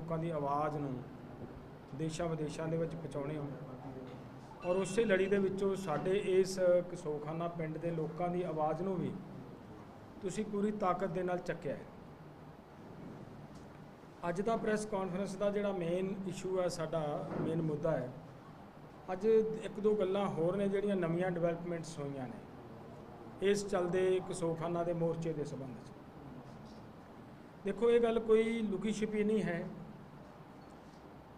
ਲੋਕਾਂ ਦੀ ਆਵਾਜ਼ ਨੂੰ ਦੇਸ਼ਾਂ ਵਿਦੇਸ਼ਾਂ ਦੇ ਵਿੱਚ ਪਹੁੰਚਾਉਣੇ ਹੋ ਔਰ ਉਸੇ ਲੜੀ ਦੇ ਵਿੱਚੋਂ ਸਾਡੇ ਇਸ ਕਸੋਖਾਨਾ ਪਿੰਡ ਦੇ ਲੋਕਾਂ ਦੀ ਆਵਾਜ਼ ਨੂੰ ਵੀ ਤੁਸੀਂ ਪੂਰੀ ਤਾਕਤ ਦੇ ਨਾਲ ਚੱਕਿਆ ਹੈ। ਅੱਜ ਦਾ ਪ੍ਰੈਸ ਕਾਨਫਰੰਸ ਦਾ ਜਿਹੜਾ ਮੇਨ ਇਸ਼ੂ ਹੈ ਸਾਡਾ ਮੇਨ ਮੁੱਦਾ ਹੈ। ਅੱਜ ਇੱਕ ਦੋ ਗੱਲਾਂ ਹੋਰ ਨੇ ਜਿਹੜੀਆਂ ਨਵੀਆਂ ਡਿਵੈਲਪਮੈਂਟਸ ਹੋਈਆਂ ਨੇ ਇਸ ਚੱਲਦੇ ਕਸੋਖਾਨਾ ਦੇ ਮੋਰਚੇ ਦੇ ਸੰਬੰਧ 'ਚ। ਦੇਖੋ, ਇਹ ਗੱਲ ਕੋਈ ਲੁਕੀ ਛਿਪੀ ਨਹੀਂ ਹੈ।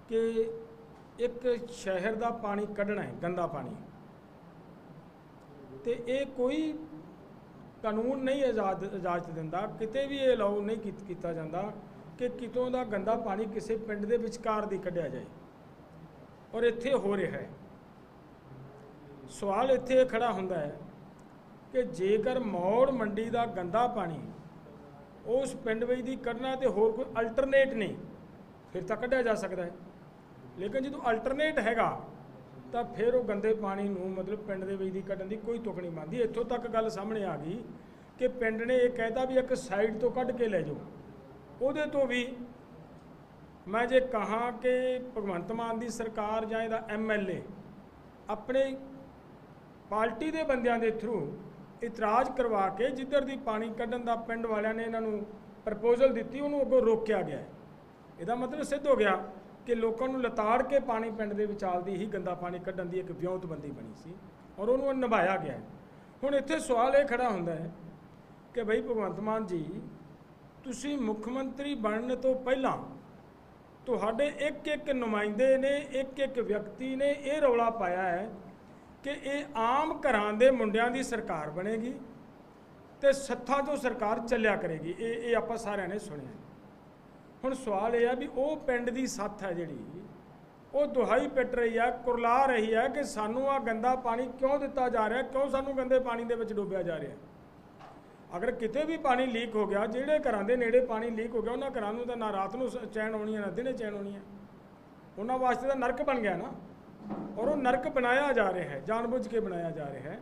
ਕਿ ਇੱਕ ਸ਼ਹਿਰ ਦਾ ਪਾਣੀ ਕੱਢਣਾ ਹੈ, ਗੰਦਾ ਪਾਣੀ। ਤੇ ਇਹ ਕੋਈ ਕਾਨੂੰਨ ਨਹੀਂ ਆਜ਼ਾਦ ਇਜਾਜ਼ਤ ਦਿੰਦਾ, ਕਿਤੇ ਵੀ ਇਹ ਅਲਾਉ ਨਹੀਂ ਕੀਤਾ ਜਾਂਦਾ ਕਿ ਕਿਤੋਂ ਦਾ ਗੰਦਾ ਪਾਣੀ ਕਿਸੇ ਪਿੰਡ ਦੇ ਵਿਚਕਾਰ ਦੀ ਕੱਢਿਆ ਜਾਏ। ਔਰ ਇੱਥੇ ਹੋ ਰਿਹਾ ਹੈ। ਸਵਾਲ ਇੱਥੇ ਇਹ ਖੜਾ ਹੁੰਦਾ ਹੈ ਕਿ ਜੇਕਰ ਮੌੜ ਮੰਡੀ ਦਾ ਗੰਦਾ ਪਾਣੀ ਉਸ ਪਿੰਡ ਵਿੱਚ ਦੀ ਕੱਢਣਾ ਤੇ ਹੋਰ ਕੋਈ ਅਲਟਰਨੇਟ ਨਹੀਂ, ਫਿਰ ਤਾਂ ਕੱਢਿਆ ਜਾ ਸਕਦਾ ਹੈ। ਲੇਕਿਨ ਜਦੋਂ ਅਲਟਰਨੇਟ ਹੈਗਾ, ਤਾਂ ਫਿਰ ਉਹ ਗੰਦੇ ਪਾਣੀ ਨੂੰ ਮਤਲਬ ਪਿੰਡ ਦੇ ਵਿੱਚ ਦੀ ਕੱਢਣ ਦੀ ਕੋਈ ਤੁਕ ਨਹੀਂ ਮੰਨਦੀ। ਇੱਥੋਂ ਤੱਕ ਗੱਲ ਸਾਹਮਣੇ ਆ ਗਈ ਕਿ ਪਿੰਡ ਨੇ ਇਹ ਕਹਿਤਾ ਵੀ ਇੱਕ ਸਾਈਡ ਤੋਂ ਕੱਢ ਕੇ ਲੈ ਜਾਓ। ਉਹਦੇ ਤੋਂ ਵੀ ਮੈਂ ਜੇ ਕਹਾਂ ਕਿ ਭਗਵੰਤ ਮਾਨ ਦੀ ਸਰਕਾਰ ਜਾਂ ਇਹਦਾ ਐਮਐਲਏ ਆਪਣੇ ਪਾਰਟੀ ਦੇ ਬੰਦਿਆਂ ਦੇ ਥਰੂ ਇਤਰਾਜ਼ ਕਰਵਾ ਕੇ ਜਿੱਧਰ ਦੀ ਪਾਣੀ ਕੱਢਣ ਦਾ ਪਿੰਡ ਵਾਲਿਆਂ ਨੇ ਇਹਨਾਂ ਨੂੰ ਪ੍ਰਪੋਜ਼ਲ ਦਿੱਤੀ, ਉਹਨੂੰ ਅੱਗੋਂ ਰੋਕਿਆ ਗਿਆ। ਇਹਦਾ ਮਤਲਬ ਸਿੱਧ ਹੋ ਗਿਆ। ਕਿ ਲੋਕਾਂ ਨੂੰ ਲਤਾੜ ਕੇ ਪਾਣੀ ਪਿੰਡ ਦੇ ਵਿਚਾਲ ਦੀ ਹੀ ਗੰਦਾ ਪਾਣੀ ਕੱਢਣ ਦੀ ਇੱਕ ਵਿਉਂਤਬੰਦੀ ਬਣੀ ਸੀ ਔਰ ਉਹਨੂੰ ਨਿਭਾਇਆ ਗਿਆ ਹੁਣ ਇੱਥੇ ਸਵਾਲ ਇਹ ਖੜਾ ਹੁੰਦਾ ਹੈ ਕਿ ਬਈ ਭਗਵੰਤ ਮਾਨ ਜੀ, ਤੁਸੀਂ ਮੁੱਖ ਮੰਤਰੀ ਬਣਨ ਤੋਂ ਪਹਿਲਾਂ ਤੁਹਾਡੇ ਇੱਕ ਇੱਕ ਨੁਮਾਇੰਦੇ ਨੇ ਇੱਕ ਇੱਕ ਵਿਅਕਤੀ ਨੇ ਇਹ ਰੌਲਾ ਪਾਇਆ ਹੈ ਕਿ ਇਹ ਆਮ ਘਰਾਂ ਦੇ ਮੁੰਡਿਆਂ ਦੀ ਸਰਕਾਰ ਬਣੇਗੀ ਤੇ ਸੱਥਾਂ ਤੋਂ ਸਰਕਾਰ ਚੱਲਿਆ ਕਰੇਗੀ। ਇਹ ਇਹ ਆਪਾਂ ਸਾਰਿਆਂ ਨੇ ਸੁਣਿਆ ਹੁਣ ਸਵਾਲ ਇਹ ਆ ਵੀ ਉਹ ਪਿੰਡ ਦੀ ਸੱਥ ਹੈ ਜਿਹੜੀ, ਉਹ ਦੁਹਾਈ ਪਿੱਟ ਰਹੀ ਹੈ ਕੁਰਲਾ ਰਹੀ ਹੈ ਕਿ ਸਾਨੂੰ ਆ ਗੰਦਾ ਪਾਣੀ ਕਿਉਂ ਦਿੱਤਾ ਜਾ ਰਿਹਾ, ਕਿਉਂ ਸਾਨੂੰ ਗੰਦੇ ਪਾਣੀ ਦੇ ਵਿੱਚ ਡੁੱਬਿਆ ਜਾ ਰਿਹਾ? ਅਗਰ ਕਿਤੇ ਵੀ ਪਾਣੀ ਲੀਕ ਹੋ ਗਿਆ, ਜਿਹੜੇ ਘਰਾਂ ਦੇ ਨੇੜੇ ਪਾਣੀ ਲੀਕ ਹੋ ਗਿਆ, ਉਹਨਾਂ ਘਰਾਂ ਨੂੰ ਤਾਂ ਨਾ ਰਾਤ ਨੂੰ ਸ- ਚੈਨ ਆਉਣੀ ਹੈ ਨਾ ਦਿਨੇ ਚੈਨ ਹੋਣੀ ਹੈ ਉਹਨਾਂ ਵਾਸਤੇ ਤਾਂ ਨਰਕ ਬਣ ਗਿਆ ਨਾ। ਔਰ ਉਹ ਨਰਕ ਬਣਾਇਆ ਜਾ ਰਿਹਾ ਹੈ, ਜਾਣਬੁੱਝ ਕੇ ਬਣਾਇਆ ਜਾ ਰਿਹਾ ਹੈ।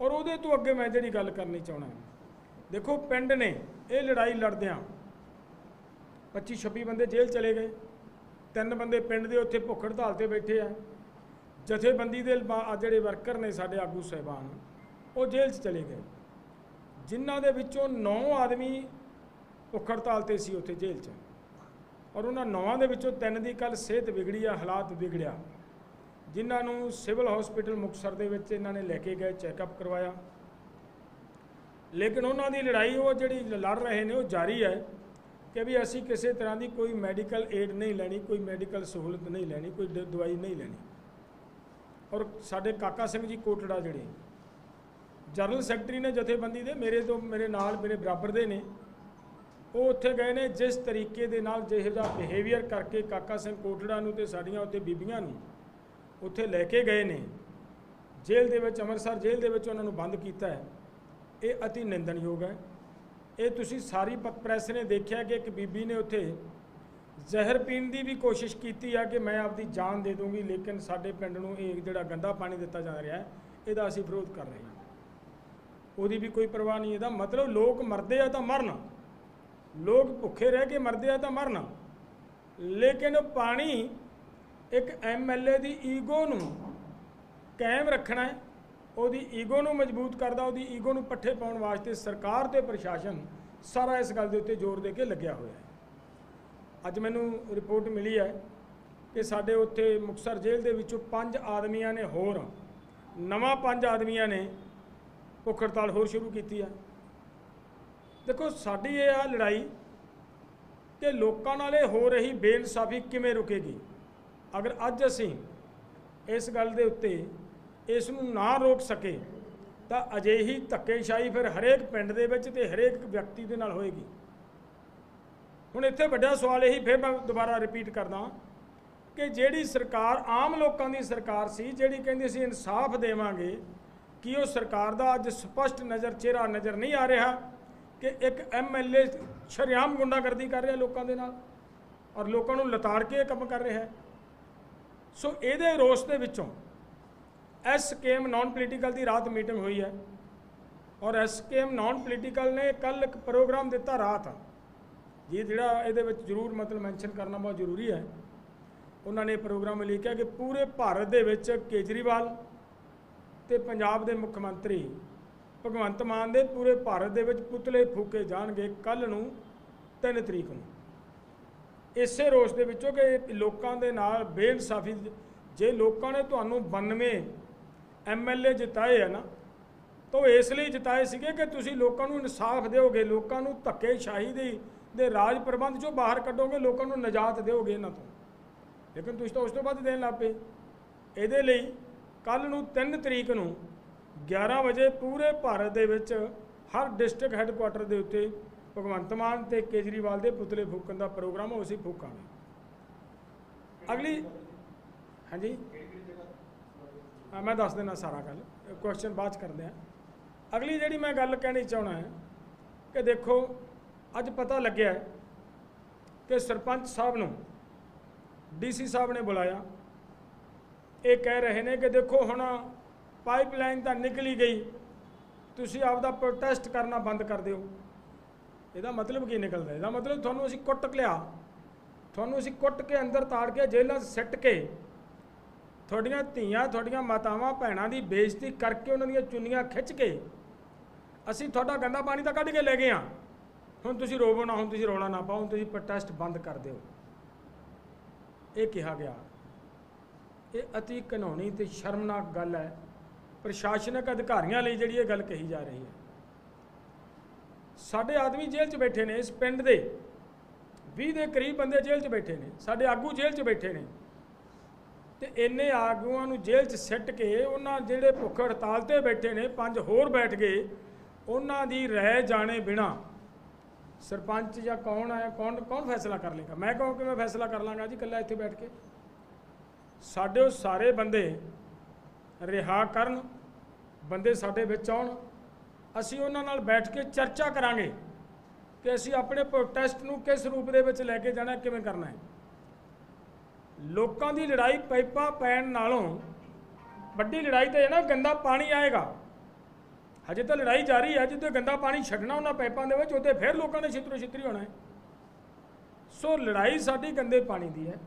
ਔਰ ਉਹਦੇ ਤੋਂ ਅੱਗੇ ਮੈਂ ਜਿਹੜੀ ਗੱਲ ਕਰਨੀ ਚਾਹਣਾ ਦੇਖੋ, ਪਿੰਡ ਨੇ ਇਹ ਲੜਾਈ ਲੜਦਿਆਂ 25 26 ਬੰਦੇ ਜੇਲ੍ਹ ਚਲੇ ਗਏ। ਤਿੰਨ ਬੰਦੇ ਪਿੰਡ ਦੇ ਉੱਥੇ ਭੁੱਖ ਹੜਤਾਲ ਤੇ ਬੈਠੇ ਆ। ਜਥੇਬੰਦੀ ਦੇ ਬਾ- ਜਿਹੜੇ ਵਰਕਰ ਨੇ ਸਾਡੇ ਆਗੂ ਸਹਿਬਾਨ, ਉਹ ਜੇਲ੍ਹ 'ਚ ਚਲੇ ਗਏ। ਜਿਨ੍ਹਾਂ ਦੇ ਵਿੱਚੋਂ 9 ਆਦਮੀ ਭੁੱਖ ਹੜਤਾਲ ਤੇ ਸੀ ਉੱਥੇ ਜੇਲ੍ਹ 'ਚ। ਔਰ ਉਹਨਾਂ ਨੌਵਾਂ ਦੇ ਵਿੱਚੋਂ ਤਿੰਨ ਦੀ ਕੱਲ ਸਿਹਤ ਵਿਗੜੀ ਆ, ਹਾਲਾਤ ਵਿਗੜਿਆ। ਜਿਨ੍ਹਾਂ ਨੂੰ ਸਿਵਲ ਹਸਪੀਟਲ ਮੁਕਤਸਰ ਦੇ ਵਿੱਚ ਇਹਨਾਂ ਨੇ ਲੈ ਕੇ ਗਏ ਚੈੱਕਅਪ ਕਰਵਾਇਆ। ਲੇਕਿਨ ਉਹਨਾਂ ਦੀ ਲੜਾਈ, ਉਹ ਜਿਹੜੀ ਲੜ ਰਹੇ ਨੇ, ਉਹ ਜਾਰੀ ਹੈ। ਕਿ ਵੀ ਅਸੀਂ ਕਿਸੇ ਤਰ੍ਹਾਂ ਦੀ ਕੋਈ ਮੈਡੀਕਲ ਏਡ ਨਹੀਂ ਲੈਣੀ, ਕੋਈ ਮੈਡੀਕਲ ਸਹੂਲਤ ਨਹੀਂ ਲੈਣੀ, ਕੋਈ ਦਵਾਈ ਨਹੀਂ ਲੈਣੀ। ਔਰ ਸਾਡੇ ਕਾਕਾ ਸਿੰਘ ਜੀ ਕੋਟੜਾ ਜਿਹੜੇ, ਜਨਰਲ ਸੈਕਟਰੀ ਨੇ ਜਥੇਬੰਦੀ ਦੇ, ਮੇਰੇ ਤੋਂ, ਮੇਰੇ ਨਾਲ, ਮੇਰੇ ਬਰਾਬਰ ਦੇ ਨੇ। ਉਹ ਉੱਥੇ ਗਏ ਨੇ, ਜਿਸ ਤਰੀਕੇ ਦੇ ਨਾਲ ਜਿਹੋ ਜਿਹਾ ਬਿਹੇਵੀਅਰ ਕਰਕੇ ਕਾਕਾ ਸਿੰਘ ਕੋਟੜਾ ਨੂੰ ਤੇ ਸਾਡੀਆਂ ਉੱਥੇ ਬੀਬੀਆਂ ਨੂੰ ਉੱਥੇ ਲੈ ਕੇ ਗਏ ਨੇ। ਜੇਲ੍ਹ ਦੇ ਵਿੱਚ, ਅੰਮ੍ਰਿਤਸਰ ਜੇਲ੍ਹ ਦੇ ਵਿੱਚ ਉਹਨਾਂ ਨੂੰ ਬੰਦ ਕੀਤਾ ਹੈ। ਇਹ ਅਤੀ ਨਿੰਦਣਯੋਗ ਹੈ। ਇਹ ਤੁਸੀਂ ਸਾਰੀ ਪ- ਪ੍ਰੈਸ ਨੇ ਦੇਖਿਆ ਕਿ ਇੱਕ ਬੀਬੀ ਨੇ ਉੱਥੇ ਜ਼ਹਿਰ ਪੀਣ ਦੀ ਵੀ ਕੋਸ਼ਿਸ਼ ਕੀਤੀ ਆ ਕਿ ਮੈਂ ਆਪਦੀ ਜਾਨ ਦੇ ਦੂੰਗੀ ਲੇਕਿਨ ਸਾਡੇ ਪਿੰਡ ਨੂੰ ਇਹ ਜਿਹੜਾ ਗੰਦਾ ਪਾਣੀ ਦਿੱਤਾ ਜਾ ਰਿਹਾ ਹੈ, ਇਹਦਾ ਅਸੀਂ ਵਿਰੋਧ ਕਰ ਰਹੇ ਹਾਂ। ਉਹਦੀ ਵੀ ਕੋਈ ਪਰਵਾਹ ਨਹੀਂ, ਇਹਦਾ ਮਤਲਬ ਲੋਕ ਮਰਦੇ ਆ ਤਾਂ ਮਰਨ। ਲੋਕ ਭੁੱਖੇ ਰਹਿ ਕੇ ਮਰਦੇ ਆ ਤਾਂ ਮਰਨ। ਲੇਕਿਨ ਪਾਣੀ ਇੱਕ ਐਮਐਲਏ ਦੀ ਈਗੋ ਨੂੰ ਕਾਇਮ ਰੱਖਣਾ ਹੈ। ਉਹਦੀ ਈਗੋ ਨੂੰ ਮਜ਼ਬੂਤ ਕਰਦਾ, ਉਹਦੀ ਈਗੋ ਨੂੰ ਪੱਠੇ ਪਾਉਣ ਵਾਸਤੇ ਸਰਕਾਰ ਤੇ ਪ੍ਰਸ਼ਾਸਨ ਸਾਰਾ ਇਸ ਗੱਲ ਦੇ ਉੱਤੇ ਜ਼ੋਰ ਦੇ ਕੇ ਲੱਗਿਆ ਹੋਇਆ ਹੈ। ਅੱਜ ਮੈਨੂੰ ਰਿਪੋਰਟ ਮਿਲੀ ਹੈ ਕਿ ਸਾਡੇ ਉੱਥੇ ਮੁਕਤਸਰ ਜੇਲ੍ਹ ਦੇ ਵਿੱਚੋਂ ਪੰਜ ਆਦਮੀਆਂ ਨੇ ਹੋਰ, ਨਵਾਂ ਪੰਜ ਆਦਮੀਆਂ ਨੇ ਭੁੱਖ ਹੜਤਾਲ ਹੋਰ ਸ਼ੁਰੂ ਕੀਤੀ ਹੈ। ਦੇਖੋ, ਸਾਡੀ ਇਹ ਆ ਲੜਾਈ ਕਿ ਲੋਕਾਂ ਨਾਲ ਇਹ ਹੋ ਰਹੀ ਬੇਇਨਸਾਫੀ ਕਿਵੇਂ ਰੁਕੇਗੀ? ਅਗਰ ਅੱਜ ਅਸੀਂ ਇਸ ਗੱਲ ਦੇ ਉੱਤੇ ਇਸ ਨੂੰ ਨਾ ਰੋਕ ਸਕੇ, ਤਾਂ ਅਜਿਹੀ ਧੱਕੇਸ਼ਾਹੀ ਫਿਰ ਹਰੇਕ ਪਿੰਡ ਦੇ ਵਿੱਚ ਤੇ ਹਰੇਕ ਵਿਅਕਤੀ ਦੇ ਨਾਲ ਹੋਏਗੀ। ਹੁਣ ਇੱਥੇ ਵੱਡਾ ਸਵਾਲ ਇਹੀ ਫਿਰ ਮੈਂ ਦੁਬਾਰਾ ਰਿਪੀਟ ਕਰਦਾ ਕਿ ਜਿਹੜੀ ਸਰਕਾਰ, ਆਮ ਲੋਕਾਂ ਦੀ ਸਰਕਾਰ ਸੀ, ਜਿਹੜੀ ਕਹਿੰਦੀ ਸੀ ਇਨਸਾਫ ਦੇਵਾਂਗੇ, ਕੀ ਉਹ ਸਰਕਾਰ ਦਾ ਅੱਜ ਸਪਸ਼ਟ ਨਜ਼ਰ, ਚਿਹਰਾ ਨਜ਼ਰ ਨਹੀਂ ਆ ਰਿਹਾ ਕਿ ਇੱਕ ਐਮਐਲਏ ਸ਼ਰੇਆਮ ਗੁੰਡਾਗਰਦੀ ਕਰ ਰਿਹਾ ਲੋਕਾਂ ਦੇ ਨਾਲ ਔਰ ਲੋਕਾਂ ਨੂੰ ਲਤਾੜ ਕੇ ਇਹ ਕੰਮ ਕਰ ਰਿਹਾ ਸੋ ਇਹਦੇ ਰੋਸ ਦੇ ਵਿੱਚੋਂ ਐਸਕੇਐਮ ਨਾਨ ਪੋਲੀਟੀਕਲ ਦੀ ਰਾਤ ਮੀਟਿੰਗ ਹੋਈ ਹੈ। ਔਰ ਐਸਕੇਐਮ ਨਾਨ ਪੋਲੀਟੀਕਲ ਨੇ ਕੱਲ ਇੱਕ ਪ੍ਰੋਗਰਾਮ ਦਿੱਤਾ ਰਾਤ। ਜੀ ਜਿਹੜਾ ਇਹਦੇ ਵਿੱਚ ਜ਼ਰੂਰ ਮਤਲਬ ਮੈਂਸ਼ਨ ਕਰਨਾ ਬਹੁਤ ਜ਼ਰੂਰੀ ਹੈ। ਉਹਨਾਂ ਨੇ ਪ੍ਰੋਗਰਾਮ ਵਿੱਚ ਲਿਖਿਆ ਕਿ ਪੂਰੇ ਭਾਰਤ ਦੇ ਵਿੱਚ ਕੇਜਰੀਵਾਲ ਤੇ ਪੰਜਾਬ ਦੇ ਮੁੱਖ ਮੰਤਰੀ ਭਗਵੰਤ ਮਾਨ ਦੇ ਪੂਰੇ ਭਾਰਤ ਦੇ ਵਿੱਚ ਪੁਤਲੇ ਫੂਕੇ ਜਾਣਗੇ ਕੱਲ ਨੂੰ 3 ਤਰੀਕ ਨੂੰ। ਇਸੇ ਰੋਸ ਦੇ ਵਿੱਚੋਂ ਕਿ ਲੋਕਾਂ ਦੇ ਨਾਲ ਬੇਇਨਸਾਫੀ, ਜੇ ਲੋਕਾਂ ਨੇ ਤੁਹਾਨੂੰ 92 ਐਮਐਲਏ ਜਿਤਾਏ ਆ ਨਾ, ਤਾਂ ਉਹ ਇਸ ਲਈ ਜਿਤਾਏ ਸੀਗੇ ਕਿ ਤੁਸੀਂ ਲੋਕਾਂ ਨੂੰ ਇਨਸਾਫ ਦਿਓਗੇ, ਲੋਕਾਂ ਨੂੰ ਧੱਕੇਸ਼ਾਹੀ ਦੀ, ਦੇ ਰਾਜ ਪ੍ਰਬੰਧ ਚੋਂ ਬਾਹਰ ਕੱਢੋਗੇ, ਲੋਕਾਂ ਨੂੰ ਨਜਾਤ ਦਿਓਗੇ ਇਹਨਾਂ ਤੋਂ। ਲੇਕਿਨ ਤੁਸੀਂ ਤਾਂ ਉਸ ਤੋਂ ਵੱਧ ਦੇਣ ਲੱਗ ਪਏ। ਇਹਦੇ ਲਈ ਕੱਲ ਨੂੰ 3 ਤਰੀਕ ਨੂੰ 11 ਵਜੇ ਪੂਰੇ ਭਾਰਤ ਦੇ ਵਿੱਚ ਹਰ ਡਿਸਟ੍ਰਿਕਟ ਹੈੱਡਕੁਆਟਰ ਦੇ ਉੱਤੇ ਭਗਵੰਤ ਮਾਨ ਤੇ ਕੇਜਰੀਵਾਲ ਦੇ ਪੁਤਲੇ ਫੂਕਣ ਦਾ ਪ੍ਰੋਗਰਾਮ ਉਹ ਅਸੀਂ ਫੂਕਾਂਗੇ ਅਗਲੀ ਹਾਂਜੀ? ਮੈਂ ਦੱਸ ਦੇਣਾ ਸਾਰਾ ਗੱਲ। ਕੁਐਸਚਨ ਬਾਅਦ 'ਚ ਕਰਦੇ ਆ ਅਗਲੀ ਜਿਹੜੀ ਮੈਂ ਗੱਲ ਕਹਿਣੀ ਚਾਹਣਾ ਹੈ, ਕਿ ਦੇਖੋ, ਅੱਜ ਪਤਾ ਲੱਗਿਆ ਕਿ ਸਰਪੰਚ ਸਾਹਿਬ ਨੂੰ ਡੀਸੀ ਸਾਹਿਬ ਨੇ ਬੁਲਾਇਆ। ਇਹ ਕਹਿ ਰਹੇ ਨੇ ਕਿ ਦੇਖੋ, ਹੁਣ ਪਾਈਪਲਾਈਨ ਤਾਂ ਨਿਕਲੀ ਗਈ। ਤੁਸੀਂ ਆਪਦਾ ਪ੍ਰੋਟੈਸਟ ਕਰਨਾ ਬੰਦ ਕਰ ਦਿਓ। ਇਹਦਾ ਮਤਲਬ ਕੀ ਨਿਕਲਦਾ? ਇਹਦਾ ਮਤਲਬ ਤੁਹਾਨੂੰ ਅਸੀਂ ਕੁੱਟ ਲਿਆ ਤੁਹਾਨੂੰ ਅਸੀਂ ਕੁੱਟ ਕੇ ਅੰਦਰ ਤਾੜ ਕੇ ਜੇਲ੍ਹਾਂ 'ਚ ਸਿੱਟ ਕੇ ਤੁਹਾਡੀਆਂ ਧੀਆਂ, ਤੁਹਾਡੀਆਂ ਮਾਤਾਵਾਂ, ਭੈਣਾਂ ਦੀ ਬੇਇੱਜ਼ਤੀ ਕਰਕੇ ਉਹਨਾਂ ਦੀਆਂ ਚੁੰਨੀਆਂ ਖਿੱਚ ਕੇ ਅਸੀਂ ਤੁਹਾਡਾ ਗੰਦਾ ਪਾਣੀ ਤਾਂ ਕੱਢ ਕੇ ਲੈ ਗਏ ਹਾਂ। ਹੁਣ ਤੁਸੀਂ ਰੋਵੋ ਨਾ, ਹੁਣ ਤੁਸੀਂ ਰੋਣਾ ਨਾ ਪਾਓ ਤੁਸੀਂ ਪ੍ਰੋਟੈਸਟ ਬੰਦ ਕਰ ਦਿਓ। ਇਹ ਕਿਹਾ ਗਿਆ। ਇਹ ਅਤੀ ਘਿਨੌਣੀ ਤੇ ਸ਼ਰਮਨਾਕ ਗੱਲ ਹੈ। ਪ੍ਰਸ਼ਾਸਨਿਕ ਅਧਿਕਾਰੀਆਂ ਲਈ ਜਿਹੜੀ ਇਹ ਗੱਲ ਕਹੀ ਜਾ ਰਹੀ ਹੈ। ਸਾਡੇ ਆਦਮੀ ਜੇਲ੍ਹ 'ਚ ਬੈਠੇ ਨੇ ਇਸ ਪਿੰਡ ਦੇ। 20 ਦੇ ਕਰੀਬ ਬੰਦੇ ਜੇਲ੍ਹ 'ਚ ਬੈਠੇ ਨੇ। ਸਾਡੇ ਆਗੂ ਜੇਲ੍ਹ 'ਚ ਬੈਠੇ ਨੇ। ਤੇ ਇੰਨੇ ਆਗੂਆਂ ਨੂੰ ਜੇਲ੍ਹ 'ਚ ਸਿੱਟ ਕੇ ਉਹਨਾਂ ਜਿਹੜੇ ਭੁੱਖ ਹੜਤਾਲ ਤੇ ਬੈਠੇ ਨੇ, ਪੰਜ ਹੋਰ ਬੈਠ ਗਏ, ਉਹਨਾਂ ਦੀ ਰਹਿ ਜਾਣੇ ਬਿਨਾ। ਸਰਪੰਚ ਜਾਂ ਕੌਣ ਹੈ ਕੌਣ ਕੌਣ ਫੈਸਲਾ ਕਰ ਲੇਗਾ ਮੈਂ ਕਹੂੰ ਕਿ ਮੈਂ ਫੈਸਲਾ ਕਰ ਲਾਂਗਾ ਜੀ ਇਕੱਲਾ ਇੱਥੇ ਬੈਠ ਕੇ। ਸਾਡੇ ਉਹ ਸਾਰੇ ਬੰਦੇ ਰਿਹਾ ਕਰਨ, ਬੰਦੇ ਸਾਡੇ ਵਿੱਚ ਆਉਣ। ਅਸੀਂ ਉਹਨਾਂ ਨਾਲ ਬੈਠ ਕੇ ਚਰਚਾ ਕਰਾਂਗੇ ਕਿ ਅਸੀਂ ਆਪਣੇ ਪ੍ਰੋਟੈਸਟ ਨੂੰ ਕਿਸ ਰੂਪ ਦੇ ਵਿੱਚ ਲੈ ਕੇ ਜਾਣਾ, ਕਿਵੇਂ ਕਰਨਾ ਹੈ? ਲੋਕਾਂ ਦੀ ਲੜਾਈ ਪਾਈਪਾਂ ਪੈਣ ਨਾਲੋਂ ਵੱਡੀ ਲੜਾਈ ਤਾਂ ਇਹ ਨਾ ਗੰਦਾ ਪਾਣੀ ਆਏਗਾ, ਹਜੇ ਤਾਂ ਲੜਾਈ ਜਾਰੀ ਹੈ, ਜਿੱਥੇ ਗੰਦਾ ਪਾਣੀ ਛੱਡਣਾ ਉਹਨਾਂ ਪਾਈਪਾਂ ਦੇ ਵਿੱਚ ਉਹਦੇ ਫਿਰ ਲੋਕਾਂ ਨੇ ਛਿੱਤਰੋ ਛਿੱਤਰੀ ਹੋਣਾ ਹੈ। ਸੋ ਲੜਾਈ ਸਾਡੀ ਗੰਦੇ ਪਾਣੀ ਦੀ ਹੈ।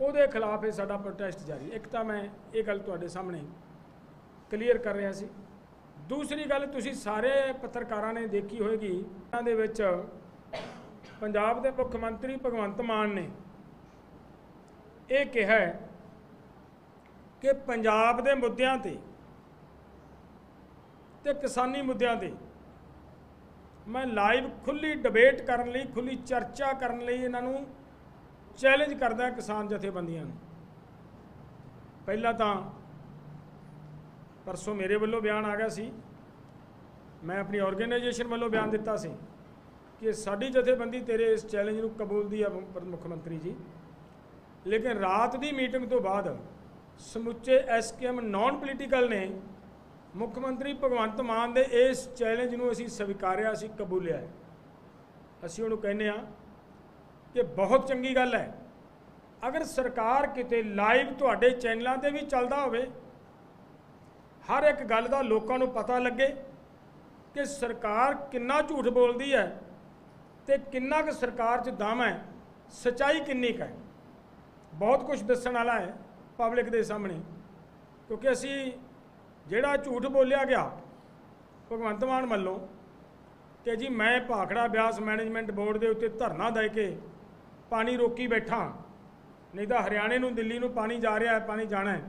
ਉਹਦੇ ਖਿਲਾਫ ਇਹ ਸਾਡਾ ਪ੍ਰੋਟੈਸਟ ਜਾਰੀ। ਇੱਕ ਤਾਂ ਮੈਂ ਇਹ ਗੱਲ ਤੁਹਾਡੇ ਸਾਹਮਣੇ ਕਲੀਅਰ ਕਰ ਰਿਹਾ ਸੀ। ਦੂਸਰੀ ਗੱਲ ਤੁਸੀਂ ਸਾਰੇ ਪੱਤਰਕਾਰਾਂ ਨੇ ਦੇਖੀ ਹੋਏਗੀ, ਇਹਨਾਂ ਦੇ ਵਿੱਚ ਪੰਜਾਬ ਦੇ ਮੁੱਖ ਮੰਤਰੀ ਭਗਵੰਤ ਮਾਨ ਨੇ ਇਹ ਕਿਹਾ ਕਿ ਪੰਜਾਬ ਦੇ ਮੁੱਦਿਆਂ ਤੇ ਤੇ ਕਿਸਾਨੀ ਮੁੱਦਿਆਂ ਤੇ ਮੈਂ ਲਾਈਵ ਖੁੱਲੀ ਡਿਬੇਟ ਕਰਨ ਲਈ ਖੁੱਲੀ ਚਰਚਾ ਕਰਨ ਲਈ ਇਹਨਾਂ ਨੂੰ ਚੈਲੰਜ ਕਰਦਾ ਕਿਸਾਨ ਜਥੇਬੰਦੀਆਂ ਨੂੰ। ਪਹਿਲਾਂ ਤਾਂ ਪਰਸੋਂ ਮੇਰੇ ਵੱਲੋਂ ਬਿਆਨ ਆ ਗਿਆ ਸੀ। ਮੈਂ ਆਪਣੀ ਆਰਗੇਨਾਈਜੇਸ਼ਨ ਵੱਲੋਂ ਬਿਆਨ ਦਿੱਤਾ ਸੀ ਕਿ ਸਾਡੀ ਜਥੇਬੰਦੀ ਤੇਰੇ ਇਸ ਚੈਲੰਜ ਨੂੰ ਕਬੂਲਦੀ ਹੈ ਮੁੱਖ ਮੰਤਰੀ ਜੀ। ਲੇਕਿਨ ਰਾਤ ਦੀ ਮੀਟਿੰਗ ਤੋਂ ਬਾਅਦ ਸਮੁੱਚੇ ਐਸਕੇਐਮ ਨਾਨ ਪੋਲੀਟੀਕਲ ਨੇ ਮੁੱਖ ਮੰਤਰੀ ਭਗਵੰਤ ਮਾਨ ਦੇ ਇਸ ਚੈਲੰਜ ਨੂੰ ਅਸੀਂ ਸਵੀਕਾਰਿਆ, ਅਸੀਂ ਕਬੂਲਿਆ ਅਸੀਂ ਉਹਨੂੰ ਕਹਿੰਦੇ ਆ ਕਿ ਬਹੁਤ ਚੰਗੀ ਗੱਲ ਹੈ। ਅਗਰ ਸਰਕਾਰ ਕਿਤੇ ਲਾਈਵ ਤੁਹਾਡੇ ਚੈਨਲਾਂ ਤੇ ਵੀ ਚੱਲਦਾ ਹੋਵੇ, ਹਰ ਇੱਕ ਗੱਲ ਦਾ ਲੋਕਾਂ ਨੂੰ ਪਤਾ ਲੱਗੇ ਕਿ ਸਰਕਾਰ ਕਿੰਨਾ ਝੂਠ ਬੋਲਦੀ ਹੈ ਤੇ ਕਿੰਨਾ ਕੁ ਸਰਕਾਰ 'ਚ ਦਮ ਹੈ, ਸਚਾਈ ਕਿੰਨੀ ਕੁ ਹੈ। ਬਹੁਤ ਕੁਝ ਦੱਸਣ ਵਾਲਾ ਹੈ ਪਬਲਿਕ ਦੇ ਸਾਹਮਣੇ। ਕਿਉਂਕਿ ਅਸੀਂ ਜਿਹੜਾ ਝੂਠ ਬੋਲਿਆ ਗਿਆ, ਭਗਵੰਤ ਮਾਨ ਵੱਲੋਂ ਕਿ ਜੀ ਮੈਂ ਭਾਖੜਾ ਬਿਆਸ ਮੈਨੇਜਮੈਂਟ ਬੋਰਡ ਦੇ ਉੱਤੇ ਧਰਨਾ ਦੇ ਕੇ ਪਾਣੀ ਰੋਕੀ ਬੈਠਾ, ਨਹੀਂ ਤਾਂ ਹਰਿਆਣੇ ਨੂੰ, ਦਿੱਲੀ ਨੂੰ ਪਾਣੀ ਜਾ ਰਿਹਾ ਹੈ, ਪਾਣੀ ਜਾਣਾ ਹੈ।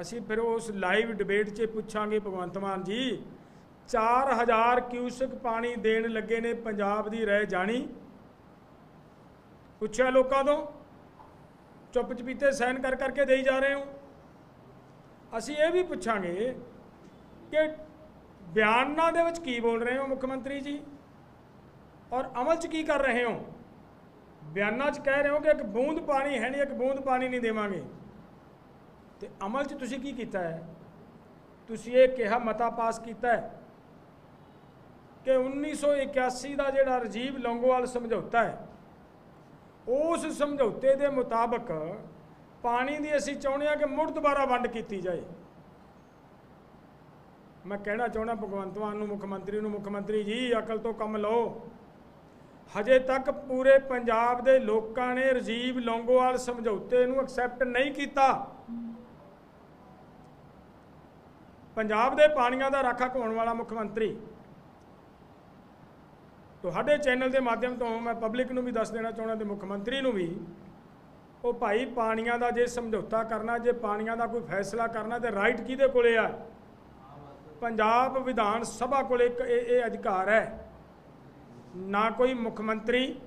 ਅਸੀਂ ਫਿਰ ਉਸ ਲਾਈਵ ਡਿਬੇਟ 'ਚ ਪੁੱਛਾਂਗੇ ਭਗਵੰਤ ਮਾਨ ਜੀ 4000 ਕਿਊਸਕ ਪਾਣੀ ਦੇਣ ਲੱਗੇ ਨੇ, ਪੰਜਾਬ ਦੀ ਰਹਿ ਜਾਣੀ। ਪੁੱਛਿਆ ਲੋਕਾਂ ਤੋਂ? ਚੁੱਪ ਚਪੀਤੇ ਸਾਈਨ ਕਰ ਕਰਕੇ ਦੇਈ ਜਾ ਰਹੇ ਹੋ। ਅਸੀਂ ਇਹ ਵੀ ਪੁੱਛਾਂਗੇ ਕਿ ਬਿਆਨਾਂ ਦੇ ਵਿੱਚ ਕੀ ਬੋਲ ਰਹੇ ਹੋ ਮੁੱਖ ਮੰਤਰੀ ਜੀ? ਔਰ ਅਮਲ 'ਚ ਕੀ ਕਰ ਰਹੇ ਹੋ? ਬਿਆਨਾਂ 'ਚ ਕਹਿ ਰਹੇ ਹੋ ਕਿ ਇੱਕ ਬੂੰਦ ਪਾਣੀ ਹੈ ਨਹੀਂ, ਇੱਕ ਬੂੰਦ ਪਾਣੀ ਨਹੀਂ ਦੇਵਾਂਗੇ। ਤੇ ਅਮਲ 'ਚ ਤੁਸੀਂ ਕੀ ਕੀਤਾ ਹੈ? ਤੁਸੀਂ ਇਹ ਕਿਹਾ ਮਤਾ ਪਾਸ ਕੀਤਾ ਹੈ ਕਿ 1981 ਦਾ ਜਿਹੜਾ ਰਜੀਵ ਲੌਂਗੋਵਾਲ ਸਮਝੌਤਾ ਹੈ ਉਸ ਸਮਝੌਤੇ ਦੇ ਮੁਤਾਬਕ ਪਾਣੀ ਦੀ ਅਸੀਂ ਚਾਹੁੰਦੇ ਹਾਂ ਕਿ ਮੁੜ ਦੁਬਾਰਾ ਵੰਡ ਕੀਤੀ ਜਾਏ। ਮੈਂ ਕਹਿਣਾ ਚਾਹੁੰਦਾ ਭਗਵੰਤ ਮਾਨ ਨੂੰ, ਮੁੱਖ ਮੰਤਰੀ ਨੂੰ, ਮੁੱਖ ਮੰਤਰੀ ਜੀ, ਅਕਲ ਤੋਂ ਕੰਮ ਲਓ। ਹਜੇ ਤੱਕ ਪੂਰੇ ਪੰਜਾਬ ਦੇ ਲੋਕਾਂ ਨੇ ਰਜੀਵ ਲੌਂਗੋਵਾਲ ਸਮਝੌਤੇ ਨੂੰ ਐਕਸੈਪਟ ਨਹੀਂ ਕੀਤਾ। ਪੰਜਾਬ ਦੇ ਪਾਣੀਆਂ ਦਾ ਰਾਖਾ ਕਹਾਉਣ ਵਾਲਾ ਮੁੱਖ ਮੰਤਰੀ। ਤੁਹਾਡੇ ਚੈਨਲ ਦੇ ਮਾਧਿਅਮ ਤੋਂ ਮੈਂ ਪਬਲਿਕ ਨੂੰ ਵੀ ਦੱਸ ਦੇਣਾ ਚਾਹੁੰਦਾ ਤੇ ਮੁੱਖ ਮੰਤਰੀ ਨੂੰ ਵੀ, ਉਹ ਭਾਈ ਪਾਣੀਆਂ ਦਾ ਜੇ ਸਮਝੌਤਾ ਕਰਨਾ, ਜੇ ਪਾਣੀਆਂ ਦਾ ਕੋਈ ਫੈਸਲਾ ਕਰਨਾ ਤੇ ਰਾਈਟ ਕਿਹਦੇ ਕੋਲੇ ਆ? ਪੰਜਾਬ ਵਿਧਾਨ ਸਭਾ ਕੋਲੇ ਇੱਕ ਇਹ ਇਹ ਅਧਿਕਾਰ ਹੈ। ਨਾ ਕੋਈ ਮੁੱਖ ਮੰਤਰੀ,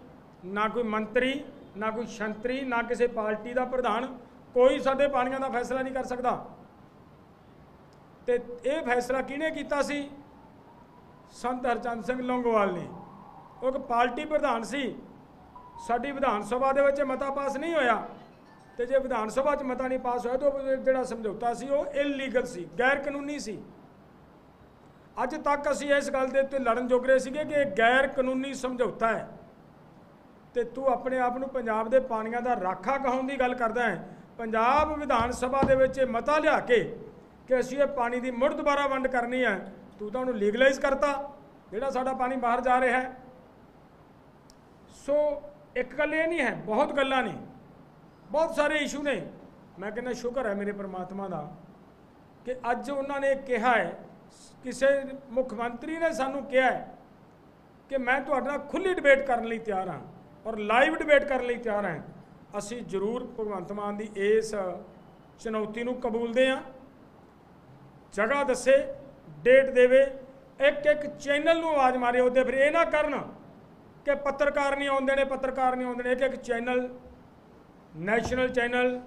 ਨਾ ਕੋਈ ਮੰਤਰੀ, ਨਾ ਕੋਈ ਸ਼ੰਤਰੀ, ਨਾ ਕਿਸੇ ਪਾਰਟੀ ਦਾ ਪ੍ਰਧਾਨ, ਕੋਈ ਸਾਡੇ ਪਾਣੀਆਂ ਦਾ ਫੈਸਲਾ ਨਹੀਂ ਕਰ ਸਕਦਾ। ਤੇ ਇਹ ਫੈਸਲਾ ਕਿਹਨੇ ਕੀਤਾ ਸੀ? ਸੰਤ ਹਰਚੰਦ ਸਿੰਘ ਲੌਂਗੋਵਾਲ ਨੇ। ਉਹ ਇੱਕ ਪਾਰਟੀ ਪ੍ਰਧਾਨ ਸੀ। ਸਾਡੀ ਵਿਧਾਨ ਸਭਾ ਦੇ ਵਿੱਚ ਮਤਾ ਪਾਸ ਨਹੀਂ ਹੋਇਆ। ਤੇ ਜੇ ਵਿਧਾਨ ਸਭਾ 'ਚ ਮਤਾ ਨਹੀਂ ਪਾਸ ਹੋਇਆ, ਤਾਂ ਉਹ ਜਿਹੜਾ ਸਮਝੌਤਾ ਸੀ, ਉਹ ਇਲੀਗਲ ਸੀ ਗੈਰ ਕਾਨੂੰਨੀ ਸੀ। ਅੱਜ ਤੱਕ ਅਸੀਂ ਇਸ ਗੱਲ ਦੇ ਉੱਤੇ ਲੜਨ ਜੋਗਰੇ ਸੀਗੇ ਕਿ ਇਹ ਗੈਰ ਕਾਨੂੰਨੀ ਸਮਝੌਤਾ ਹੈ। ਤੇ ਤੂੰ ਆਪਣੇ ਆਪ ਨੂੰ ਪੰਜਾਬ ਦੇ ਪਾਣੀਆਂ ਦਾ ਰਾਖਾ ਕਹਾਉਣ ਦੀ ਗੱਲ ਕਰਦਾ ਹੈ। ਪੰਜਾਬ ਵਿਧਾਨ ਸਭਾ ਦੇ ਵਿੱਚ ਇਹ ਮਤਾ ਲਿਆ ਕੇ ਕਿ ਅਸੀਂ ਇਹ ਪਾਣੀ ਦੀ ਮੁੜ ਦੁਬਾਰਾ ਵੰਡ ਕਰਨੀ ਹੈ। ਤੂੰ ਤਾਂ ਉਹਨੂੰ ਲੀਗਲਾਈਜ਼ ਕਰਤਾ। ਜਿਹੜਾ ਸਾਡਾ ਪਾਣੀ ਬਾਹਰ ਜਾ ਰਿਹਾ ਹੈ ਸੋ ਇੱਕ ਗੱਲ ਇਹ ਨਹੀਂ ਹੈ, ਬਹੁਤ ਗੱਲਾਂ ਨੇ, ਬਹੁਤ ਸਾਰੇ ਇਸ਼ੂ ਨੇ। ਮੈਂ ਕਹਿੰਦਾ ਸ਼ੁਕਰ ਹੈ ਮੇਰੇ ਪਰਮਾਤਮਾ ਦਾ ਕਿ ਅੱਜ ਉਹਨਾਂ ਨੇ ਕਿਹਾ ਹੈ, ਕਿਸੇ ਮੁੱਖ ਮੰਤਰੀ ਨੇ ਸਾਨੂੰ ਕਿਹਾ ਹੈ ਕਿ ਮੈਂ ਤੁਹਾਡੇ ਨਾਲ ਖੁੱਲੀ ਡਿਬੇਟ ਕਰਨ ਲਈ ਤਿਆਰ ਹਾਂ ਔਰ ਲਾਈਵ ਡਿਬੇਟ ਕਰਨ ਲਈ ਤਿਆਰ ਹਾਂ। ਅਸੀਂ ਜ਼ਰੂਰ ਭਗਵੰਤ ਮਾਨ ਦੀ ਇਸ ਚੁਣੌਤੀ ਨੂੰ ਕਬੂਲਦੇ ਹਾਂ। ਜਗ੍ਹਾ ਦੱਸੇ ਡੇਟ ਦੇਵੇ ਇੱਕ ਇੱਕ ਚੈਨਲ ਨੂੰ ਆਵਾਜ਼ ਮਾਰੇ, ਉਹਦੇ ਫਿਰ ਇਹ ਨਾ ਕਰਨ ਕਿ ਪੱਤਰਕਾਰ ਨਹੀਂ ਆਉਂਦੇ ਨੇ, ਪੱਤਰਕਾਰ ਨਹੀਂ ਆਉਂਦੇ ਨੇ। ਇੱਕ ਇੱਕ ਚੈਨਲ, ਨੈਸ਼ਨਲ ਚੈਨਲ,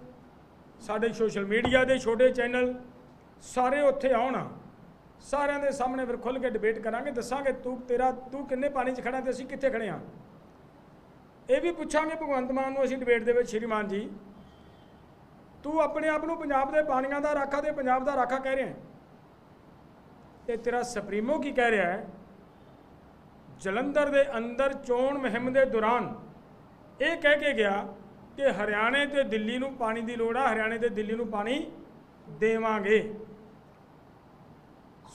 ਸਾਡੇ ਸੋਸ਼ਲ ਮੀਡੀਆ ਦੇ ਛੋਟੇ ਚੈਨਲ, ਸਾਰੇ ਉੱਥੇ ਆਉਣ। ਸਾਰਿਆਂ ਦੇ ਸਾਹਮਣੇ ਫਿਰ ਖੁੱਲ ਕੇ ਡਿਬੇਟ ਕਰਾਂਗੇ, ਦੱਸਾਂਗੇ ਤੂੰ ਤੇਰਾ, ਤੂੰ ਕਿੰਨੇ ਪਾਣੀ 'ਚ ਖੜਾ ਤੇ ਅਸੀਂ ਕਿੱਥੇ ਖੜੇ ਹਾਂ ਇਹ ਵੀ ਪੁੱਛਾਂਗੇ ਭਗਵੰਤ ਮਾਨ ਨੂੰ ਅਸੀਂ ਡਿਬੇਟ ਦੇ ਵਿੱਚ ਸ਼੍ਰੀਮਾਨ ਜੀ। ਤੂੰ ਆਪਣੇ ਆਪ ਨੂੰ ਪੰਜਾਬ ਦੇ ਪਾਣੀਆਂ ਦਾ ਰਾਖਾ ਤੇ ਪੰਜਾਬ ਦਾ ਰਾਖਾ ਕਹਿ ਰਿਹਾ ਹੈ। ਤੇ ਤੇਰਾ ਸੁਪਰੀਮੋ ਕੀ ਕਹਿ ਰਿਹਾ ਹੈ? ਜਲੰਧਰ ਦੇ ਅੰਦਰ ਚੋਣ ਮੁਹਿੰਮ ਦੇ ਦੌਰਾਨ ਇਹ ਕਹਿ ਕੇ ਗਿਆ ਕਿ ਹਰਿਆਣੇ ਤੇ ਦਿੱਲੀ ਨੂੰ ਪਾਣੀ ਦੀ ਲੋੜ ਆ, ਹਰਿਆਣੇ ਤੇ ਦਿੱਲੀ ਨੂੰ ਪਾਣੀ ਦੇਵਾਂਗੇ।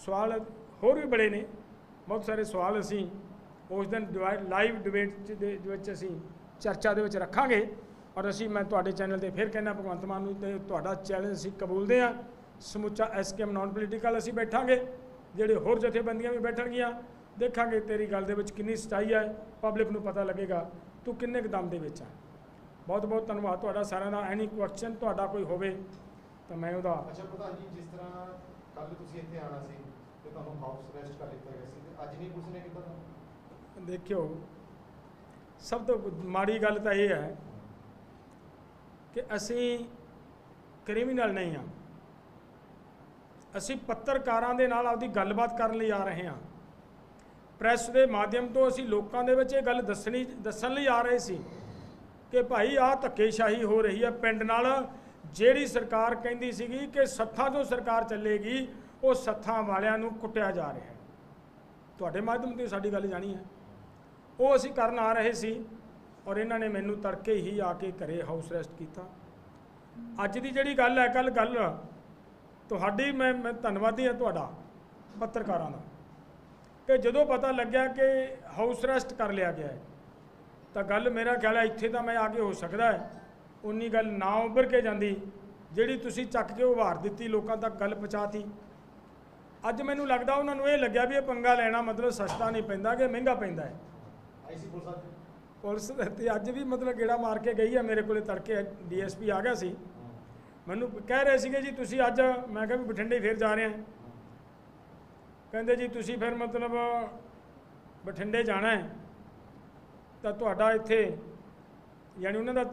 ਸਵਾਲ ਹੋਰ ਵੀ ਬੜੇ ਨੇ, ਬਹੁਤ ਸਾਰੇ ਸਵਾਲ ਅਸੀਂ ਉਸ ਦਿਨ ਲਾਈਵ ਡਿਬੇਟ ਦੇ ਵਿੱਚ ਅਸੀਂ ਚਰਚਾ ਦੇ ਵਿੱਚ ਰੱਖਾਂਗੇ। ਔਰ ਅਸੀਂ, ਮੈਂ ਤੁਹਾਡੇ ਚੈਨਲ ਤੇ ਫਿਰ ਕਹਿੰਦਾ, ਭਗਵੰਤ ਮਾਨ ਨੂੰ ਤੇ ਤੁਹਾਡਾ ਚੈਲੰਜ ਅਸੀਂ ਕਬੂਲਦੇ ਹਾਂ। ਸਮੁੱਚਾ ਐਸਕੇਐਮ ਨਾਨ ਪੋਲੀਟੀਕਲ ਅਸੀਂ ਬੈਠਾਂਗੇ, ਜਿਹੜੇ ਹੋਰ ਜਥੇਬੰਦੀਆਂ ਵੀ ਬੈਠਣਗੀਆਂ। ਦੇਖਾਂਗੇ ਤੇਰੀ ਗੱਲ ਦੇ ਵਿੱਚ ਕਿੰਨੀ ਸਚਾਈ ਹੈ ਪਬਲਿਕ ਨੂੰ ਪਤਾ ਲੱਗੇਗਾ ਤੂੰ ਕਿੰਨੇ ਕੁ ਦਮ ਦੇ ਵਿੱਚ ਆ। ਬਹੁਤ ਬਹੁਤ ਧੰਨਵਾਦ ਤੁਹਾਡਾ ਸਾਰਿਆਂ ਦਾ ਐਨੀ ਕੁਐਸਚਨ ਤੁਹਾਡਾ ਕੋਈ ਹੋਵੇ ਤਾਂ ਮੈਂ ਉਹਦਾ ਅੱਛਾ ਪ੍ਰਧਾਨ ਜੀ ਜਿਸ ਤਰ੍ਹਾਂ ਕੱਲ ਤੁਸੀਂ ਇੱਥੇ ਆਣਾ ਸੀ ਤੇ ਤੁਹਾਨੂੰ ਹਾਊਸ ਅਰੈਸਟ ਕਰ ਲਿੱਤਾ ਗਿਆ ਸੀ ਤੇ ਅੱਜ ਨਹੀਂ ਪੁਲਿਸ ਨੇ ਕੀਤਾ ਦੇਖਿਓ ਸਭ ਤੋਂ ਮਾੜੀ ਗੱਲ ਤਾਂ ਇਹ ਹੈ ਕਿ ਅਸੀਂ ਕ੍ਰਿਮੀਨਲ ਨਹੀਂ ਹਾਂ ਅਸੀਂ ਪੱਤਰਕਾਰਾਂ ਦੇ ਨਾਲ ਆਪਦੀ ਗੱਲਬਾਤ ਕਰਨ ਲਈ ਆ ਰਹੇ ਹਾਂ। ਪ੍ਰੈਸ ਦੇ ਮਾਧਿਅਮ ਤੋਂ ਅਸੀਂ ਲੋਕਾਂ ਦੇ ਵਿੱਚ ਇਹ ਗੱਲ ਦੱਸਣੀ, ਦੱਸਣ ਲਈ ਆ ਰਹੇ ਸੀ ਕਿ ਭਾਈ ਆਹ ਧੱਕੇਸ਼ਾਹੀ ਹੋ ਰਹੀ ਹੈ ਪਿੰਡ ਨਾਲ। ਜਿਹੜੀ ਸਰਕਾਰ ਕਹਿੰਦੀ ਸੀਗੀ ਕਿ ਸੱਥਾਂ ਤੋਂ ਸਰਕਾਰ ਚੱਲੇਗੀ, ਉਹ ਸੱਥਾਂ ਵਾਲਿਆਂ ਨੂੰ ਕੁੱਟਿਆ ਜਾ ਰਿਹਾ ਹੈ। ਤੁਹਾਡੇ ਮਾਧਿਅਮ ਤੋਂ ਸਾਡੀ ਗੱਲ ਜਾਣੀ ਹੈ। ਉਹ ਅਸੀਂ ਕਰਨ ਆ ਰਹੇ ਸੀ ਔਰ ਇਹਨਾਂ ਨੇ ਮੈਨੂੰ ਤੜਕੇ ਹੀ ਆ ਕੇ ਘਰੇ ਹਾਊਸ ਅਰੈਸਟ ਕੀਤਾ। ਅੱਜ ਦੀ ਜਿਹੜੀ ਗੱਲ ਹੈ ਕੱਲ ਗੱਲ ਤੁਹਾਡੀ, ਮੈਂ ਮੈਂ ਧੰਨਵਾਦੀ ਹਾਂ ਤੁਹਾਡਾ ਪੱਤਰਕਾਰਾਂ ਦਾ। ਕਿ ਜਦੋਂ ਪਤਾ ਲੱਗਿਆ ਕਿ ਹਾਊਸ ਅਰੈਸਟ ਕਰ ਲਿਆ ਗਿਆ ਹੈ ਤਾਂ ਗੱਲ ਮੇਰਾ ਖਿਆਲ ਹੈ ਇੱਥੇ ਤਾਂ ਮੈਂ ਆ ਕੇ ਹੋ ਸਕਦਾ ਹੈ। ਉਨੀ ਗੱਲ ਨਾ ਉੱਭਰ ਕੇ ਜਾਂਦੀ ਜਿਹੜੀ ਤੁਸੀਂ ਚੱਕ ਕੇ ਉਭਾਰ ਦਿੱਤੀ ਲੋਕਾਂ ਤੱਕ ਗੱਲ ਪਹੁੰਚਾਤੀ। ਅੱਜ ਮੈਨੂੰ ਲੱਗਦਾ ਉਹਨਾਂ ਨੂੰ ਇਹ ਲੱਗਿਆ ਵੀ ਇਹ ਪੰਗਾ ਲੈਣਾ ਮਤਲਬ ਸਸਤਾ ਨਹੀਂ ਪੈਂਦਾ ਕਿ ਮਹਿੰਗਾ ਪੈਂਦਾ ਹੈ। ਪੁਲਿਸ ਤੇ ਅੱਜ ਵੀ ਮਤਲਬ ਗੇੜਾ ਮਾਰ ਕੇ ਗਈ ਹੈ ਮੇਰੇ ਕੋਲੇ ਤੜਕੇ ਡੀਐਸਪੀ ਆ ਗਿਆ ਸੀ। ਮੈਨੂੰ ਕਹਿ ਰਹੇ ਸੀਗੇ ਜੀ ਤੁਸੀਂ ਅੱਜ ਮੈਂ ਕਿਹਾ ਵੀ ਬਠਿੰਡੇ ਫੇਰ ਜਾ ਰਹੇ ਹਾਂ। ਕਹਿੰਦੇ ਜੀ ਤੁਸੀਂ ਫਿਰ ਮਤਲਬ ਬਠਿੰਡੇ ਜਾਣਾ ਹੈ। ਤਾਂ ਤੁਹਾਡਾ ਇੱਥੇ ਯਾਨੀ ਉਹਨਾਂ ਦਾ